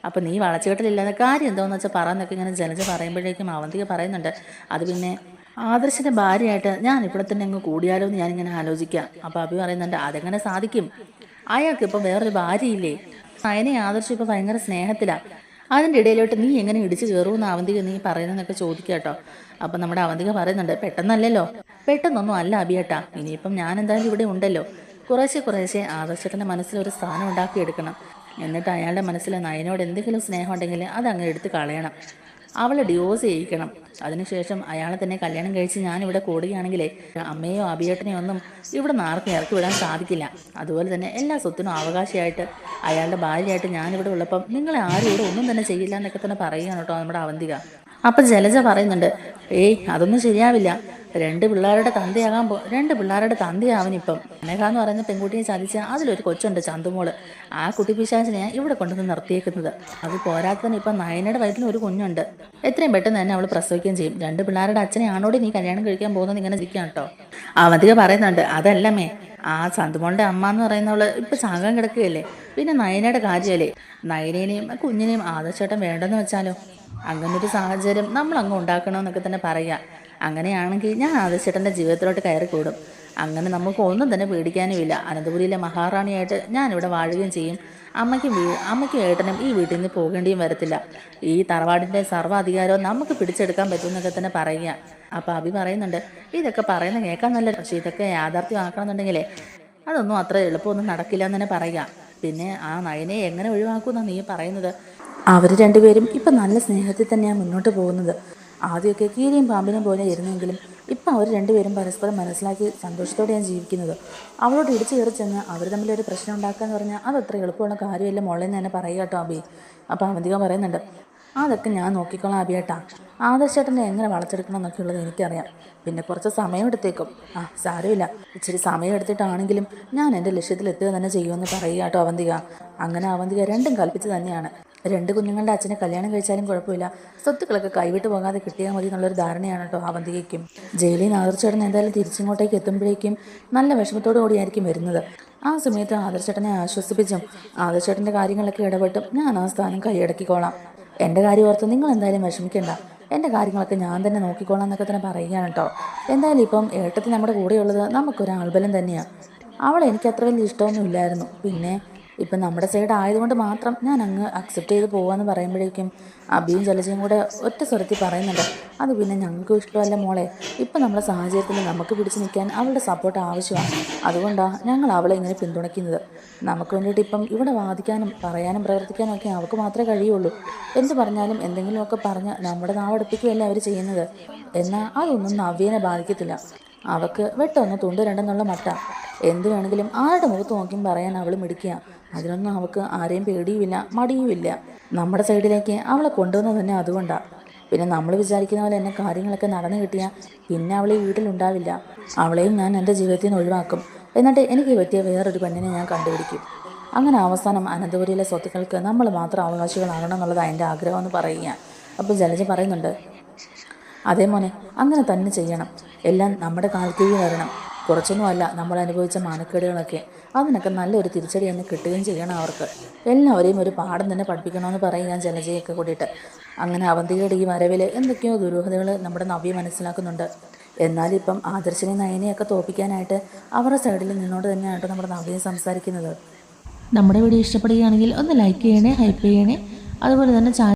അപ്പം നീ വളച്ചുകെട്ടലില്ലാതെ കാര്യം എന്തോന്ന് വെച്ചാൽ പറയുന്നൊക്കെ ഇങ്ങനെ ജലജ പറയുമ്പോഴേക്കും അവന്തിക പറയുന്നുണ്ട്. അത് പിന്നെ ആദർശിന്റെ ഭാര്യയായിട്ട് ഞാൻ ഇവിടെ തന്നെ അങ്ങ് കൂടിയാലോ എന്ന് ഞാനിങ്ങനെ ആലോചിക്കാം. അപ്പോൾ അഭി പറയുന്നുണ്ട് അതെങ്ങനെ സാധിക്കും? അയാൾക്ക് ഇപ്പം വേറൊരു ഭാര്യയില്ലേ? നയനെ ആദർശം ഇപ്പം ഭയങ്കര സ്നേഹത്തിലാണ് അതിന്റെ ഇടയിലോട്ട് നീ എങ്ങനെ ഇടിച്ചു കയറുമെന്ന് അവന്തിക നീ പറയുന്നതെന്നൊക്കെ ചോദിക്കുക കേട്ടോ. അപ്പം നമ്മുടെ അവന്തിക പറയുന്നുണ്ട് പെട്ടെന്നല്ലല്ലോ. പെട്ടെന്നൊന്നും അല്ല അബിയേട്ടാ. ഇനിയിപ്പം ഞാൻ എന്തായാലും ഇവിടെ ഉണ്ടല്ലോ. കുറേശ്ശെ കുറേശ്ശെ ആദർശത്തിന്റെ മനസ്സിൽ ഒരു സ്ഥാനം ഉണ്ടാക്കിയെടുക്കണം. എന്നിട്ട് അയാളുടെ മനസ്സിൽ നയനോട് എന്തെങ്കിലും സ്നേഹം ഉണ്ടെങ്കിൽ അത് അങ്ങ് എടുത്ത് കളയണം. അവളെ ഡിവോഴ്സ് ചെയ്യിക്കണം. അതിനുശേഷം അയാളെ തന്നെ കല്യാണം കഴിച്ച് ഇവിടെ കൂടുകയാണെങ്കിലേ അമ്മയോ അഭിയേട്ടനെയോ ഒന്നും ഇവിടെ നാർക്കും ഇറക്കി വിടാൻ സാധിക്കില്ല. അതുപോലെ തന്നെ എല്ലാ സ്വത്തിനും അവകാശമായിട്ട് അയാളുടെ ഭാര്യയായിട്ട് ഞാനിവിടെ ഉള്ളപ്പം നിങ്ങളെ ആരും ഇവിടെ ഒന്നും തന്നെ ചെയ്യില്ല എന്നൊക്കെ തന്നെ പറയുകയാണ് കേട്ടോ നമ്മുടെ അവന്തിക. അപ്പം ജലജ പറയുന്നുണ്ട് ഏയ് അതൊന്നും ശരിയാവില്ല. രണ്ട് പിള്ളേരുടെ തന്തയാകാൻ പോ രണ്ട് പിള്ളേരുടെ തന്തയാവനിപ്പം. അനേക എന്ന് പറയുന്ന പെൺകുട്ടിയെ ചതിച്ച അതിലൊരു കൊച്ചുണ്ട് ചന്തുമോൾ. ആ കുട്ടി പിശാചിനെയാണ് ഇവിടെ കൊണ്ടുവന്ന് നിർത്തിയേക്കുന്നത്. അത് പോരാത്തതിന് ഇപ്പം നയനയുടെ വയറ്റിൽ ഒരു കുഞ്ഞുണ്ട്. എത്രയും പെട്ടെന്ന് തന്നെ അവൾ പ്രസവിക്കുകയും ചെയ്യും. രണ്ട് പിള്ളേരുടെ അച്ഛനെ ആണോടി നീ കല്യാണം കഴിക്കാൻ പോകുന്നത് ഇങ്ങനെ ഇരിക്കാം കേട്ടോ? അവധിക പറയുന്നുണ്ട്. അതല്ലമേ ആ ചന്തുമോളുടെ അമ്മ എന്ന് പറയുന്നവൾ ഇപ്പൊ ചാകാൻ കിടക്കുകയല്ലേ? പിന്നെ നയനയുടെ കാര്യമല്ലേ? നയനേനെയും കുഞ്ഞിനെയും ആദർശേട്ടൻ വേണ്ടെന്ന് വെച്ചാലോ? അങ്ങനൊരു സാഹചര്യം നമ്മൾ അങ്ങ് ഉണ്ടാക്കണമെന്നൊക്കെ തന്നെ പറയാം. അങ്ങനെയാണെങ്കിൽ ഞാൻ ആദർശേട്ടന്റെ ജീവിതത്തിലോട്ട് കയറി കൂടും അങ്ങനെ നമുക്ക് ഒന്നും തന്നെ പേടിക്കാനുമില്ല. അനന്തപുരിയിലെ മഹാറാണിയായിട്ട് ഞാനിവിടെ വാഴുകയും ചെയ്യും. അമ്മയ്ക്കും വീ അമ്മയ്ക്കും ഏട്ടനും ഈ വീട്ടിൽ നിന്ന് പോകേണ്ടിയും വരത്തില്ല. ഈ തറവാടിന്റെ സർവാധികാരവും നമുക്ക് പിടിച്ചെടുക്കാൻ പറ്റുമെന്നൊക്കെ തന്നെ പറയുക. അപ്പോൾ അഭി പറയുന്നുണ്ട് ഇതൊക്കെ പറയുന്ന കേൾക്കാൻ നല്ല പക്ഷേ ഇതൊക്കെ യാഥാർത്ഥ്യമാക്കണമെന്നുണ്ടെങ്കിലേ അതൊന്നും അത്ര എളുപ്പമൊന്നും നടക്കില്ല എന്ന് തന്നെ പറയുക. പിന്നെ ആ നയനെ എങ്ങനെ ഒഴിവാക്കുമെന്നാണ് നീ പറയുന്നത്? അവർ രണ്ടുപേരും ഇപ്പം നല്ല സ്നേഹത്തിൽ തന്നെയാണ് മുന്നോട്ട് പോകുന്നത്. ആദ്യമൊക്കെ കീരിയും പാമ്പിനും പോലെ ഇരുന്നെങ്കിലും ഇപ്പം അവർ രണ്ടുപേരും പരസ്പരം മനസ്സിലാക്കി സന്തോഷത്തോടെയാണ് ജീവിക്കുന്നത്. അവളോട് ഇടിച്ചു കയറി ചെന്ന് അവർ തമ്മിലൊരു പ്രശ്നം ഉണ്ടാക്കാന്ന് പറഞ്ഞാൽ അതത്ര എളുപ്പമുള്ള കാര്യമല്ല മോളെന്ന് തന്നെ പറയുക കേട്ടോ അബി അപ്പോൾ അവന്തിക പറയുന്നുണ്ട് അതൊക്കെ ഞാൻ നോക്കിക്കോളാം അബിയേട്ടാ ആദർശേട്ടനെ എങ്ങനെ വളച്ചെടുക്കണം എന്നൊക്കെ ഉള്ളത് എനിക്കറിയാം. പിന്നെ കുറച്ച് സമയം എടുത്തേക്കും. ആ സാരമില്ല. ഇച്ചിരി സമയം എടുത്തിട്ടാണെങ്കിലും ഞാൻ എന്റെ ലക്ഷ്യത്തിലെത്തുക തന്നെ ചെയ്യുമെന്ന് പറയുക കേട്ടോ അവന്തിക അങ്ങനെ അവന്തിക രണ്ടും കൽപ്പിച്ച് തന്നെയാണ്. രണ്ട് കുഞ്ഞുങ്ങളുടെ അച്ഛനെ കല്യാണം കഴിച്ചാലും കുഴപ്പമില്ല. സ്വത്തുക്കളൊക്കെ കൈവിട്ട് പോകാതെ കിട്ടിയാൽ മതി എന്നുള്ളൊരു ധാരണയാണ് കേട്ടോ അവന്തികയ്ക്കും. ജയിലിൽ ആദർശേട്ടൻ എന്തായാലും തിരിച്ചിങ്ങോട്ടേക്ക് എത്തുമ്പോഴേക്കും നല്ല വിഷമത്തോടു കൂടിയായിരിക്കും വരുന്നത്. ആ സമയത്ത് ആദർശേട്ടനെ ആശ്വസിപ്പിച്ചും ആദർശേട്ടന്റെ കാര്യങ്ങളൊക്കെ ഇടപെട്ടും ഞാൻ ആ സ്ഥാനം കൈയടക്കിക്കോളാം. എന്റെ കാര്യം ഓർത്ത് നിങ്ങൾ എന്തായാലും വിഷമിക്കേണ്ട. എന്റെ കാര്യങ്ങളൊക്കെ ഞാൻ തന്നെ നോക്കിക്കോളാം എന്നൊക്കെ തന്നെ പറയുകയാണ് കേട്ടോ. എന്തായാലും ഇപ്പം ഏട്ടത്തിൽ നമ്മുടെ കൂടെയുള്ളത് നമുക്കൊരു ആൾബലം തന്നെയാണ് അവളെ എനിക്ക് അത്ര വലിയ ഇഷ്ടമൊന്നും ഇല്ലായിരുന്നു. പിന്നെ ഇപ്പം നമ്മുടെ സൈഡ് ആയതുകൊണ്ട് മാത്രം ഞാൻ അങ്ങ് അക്സെപ്റ്റ് ചെയ്ത് പോവാന്ന് പറയുമ്പോഴേക്കും അബിയും ജലജയും കൂടെ ഒറ്റ സ്വരത്തിൽ പറയുന്നുണ്ട്. അത് പിന്നെ ഞങ്ങൾക്കും ഇഷ്ടമല്ല മോളെ. ഇപ്പം നമ്മുടെ സാഹചര്യത്തിൽ നമുക്ക് പിടിച്ചു നിൽക്കാൻ അവളുടെ സപ്പോർട്ട് ആവശ്യമാണ്. അതുകൊണ്ടാണ് ഞങ്ങൾ അവളെ ഇങ്ങനെ പിന്തുണയ്ക്കുന്നത്. നമുക്ക് വേണ്ടിയിട്ട് ഇപ്പം ഇവിടെ വാദിക്കാനും പറയാനും പ്രവർത്തിക്കാനും ഒക്കെ അവൾക്ക് മാത്രമേ കഴിയുള്ളൂ. എന്ത് പറഞ്ഞാലും എന്തെങ്കിലുമൊക്കെ പറഞ്ഞ് നമ്മുടെ നാവടുപ്പിക്കുകയല്ലേ അവർ ചെയ്യുന്നത്. എന്നാൽ അതൊന്നും നവ്യനെ ബാധിക്കത്തില്ല. അവക്ക് വെട്ടൊന്ന് തുണ്ട് രണ്ടെന്നുള്ള മട്ട. എന്ത് വേണമെങ്കിലും ആരുടെ മുഖത്ത് നോക്കിയും പറയാൻ അവൾ മിടിക്കുക അതിനൊന്നും അവൾക്ക് ആരെയും പേടിയുമില്ല മടിയുമില്ല. നമ്മുടെ സൈഡിലേക്ക് അവളെ കൊണ്ടുവന്നത് തന്നെ അതുകൊണ്ടാണ് പിന്നെ നമ്മൾ വിചാരിക്കുന്ന പോലെ തന്നെ കാര്യങ്ങളൊക്കെ നടന്നു കിട്ടിയാൽ പിന്നെ അവളെ വീട്ടിലുണ്ടാവില്ല. അവളെയും ഞാൻ എന്റെ ജീവിതത്തിൽ നിന്ന് ഒഴിവാക്കും. എന്നിട്ട് എനിക്ക് പറ്റിയ വേറൊരു പെണ്ണിനെ ഞാൻ കണ്ടുപിടിക്കും. അങ്ങനെ അവസാനം അനന്തപുരിയിലെ സ്വത്തുക്കൾക്ക് നമ്മൾ മാത്രം അവകാശികളാകണം എന്നുള്ളതാണ് എന്റെ ആഗ്രഹം എന്ന് പറയുക. അപ്പോൾ ജലജ പറയുന്നുണ്ട് അതേ മോനെ അങ്ങനെ തന്നെ ചെയ്യണം. എല്ലാം നമ്മുടെ കാൽക്കീഴിൽ വരണം. കുറച്ചൊന്നുമല്ല നമ്മൾ അനുഭവിച്ച മാനക്കേടുകളൊക്കെ. അതിനൊക്കെ നല്ലൊരു തിരിച്ചടി തന്നെ കിട്ടുകയും ചെയ്യണം അവർക്ക്. എല്ലാവരെയും ഒരു പാഠം തന്നെ പഠിപ്പിക്കണമെന്ന് പറയും ഞാൻ ജലജയൊക്കെ കൂടിയിട്ട്. അങ്ങനെ അവന്തികയുടെ ഈ വരവിൽ എന്തൊക്കെയോ ദുരൂഹതകൾ നമ്മുടെ നവ്യ മനസ്സിലാക്കുന്നുണ്ട്. എന്നാലിപ്പം ആദർശനെ നയനെയൊക്കെ തോപ്പിക്കാനായിട്ട് അവരുടെ സൈഡിൽ നിന്നോട് തന്നെയായിട്ട് നമ്മുടെ നവ്യം സംസാരിക്കുന്നത്. നമ്മുടെ വീഡിയോ ഇഷ്ടപ്പെടുകയാണെങ്കിൽ ഒന്ന് ലൈക്ക് ചെയ്യണേ ഹൈപ്പ് ചെയ്യണേ. അതുപോലെ തന്നെ ചാനൽ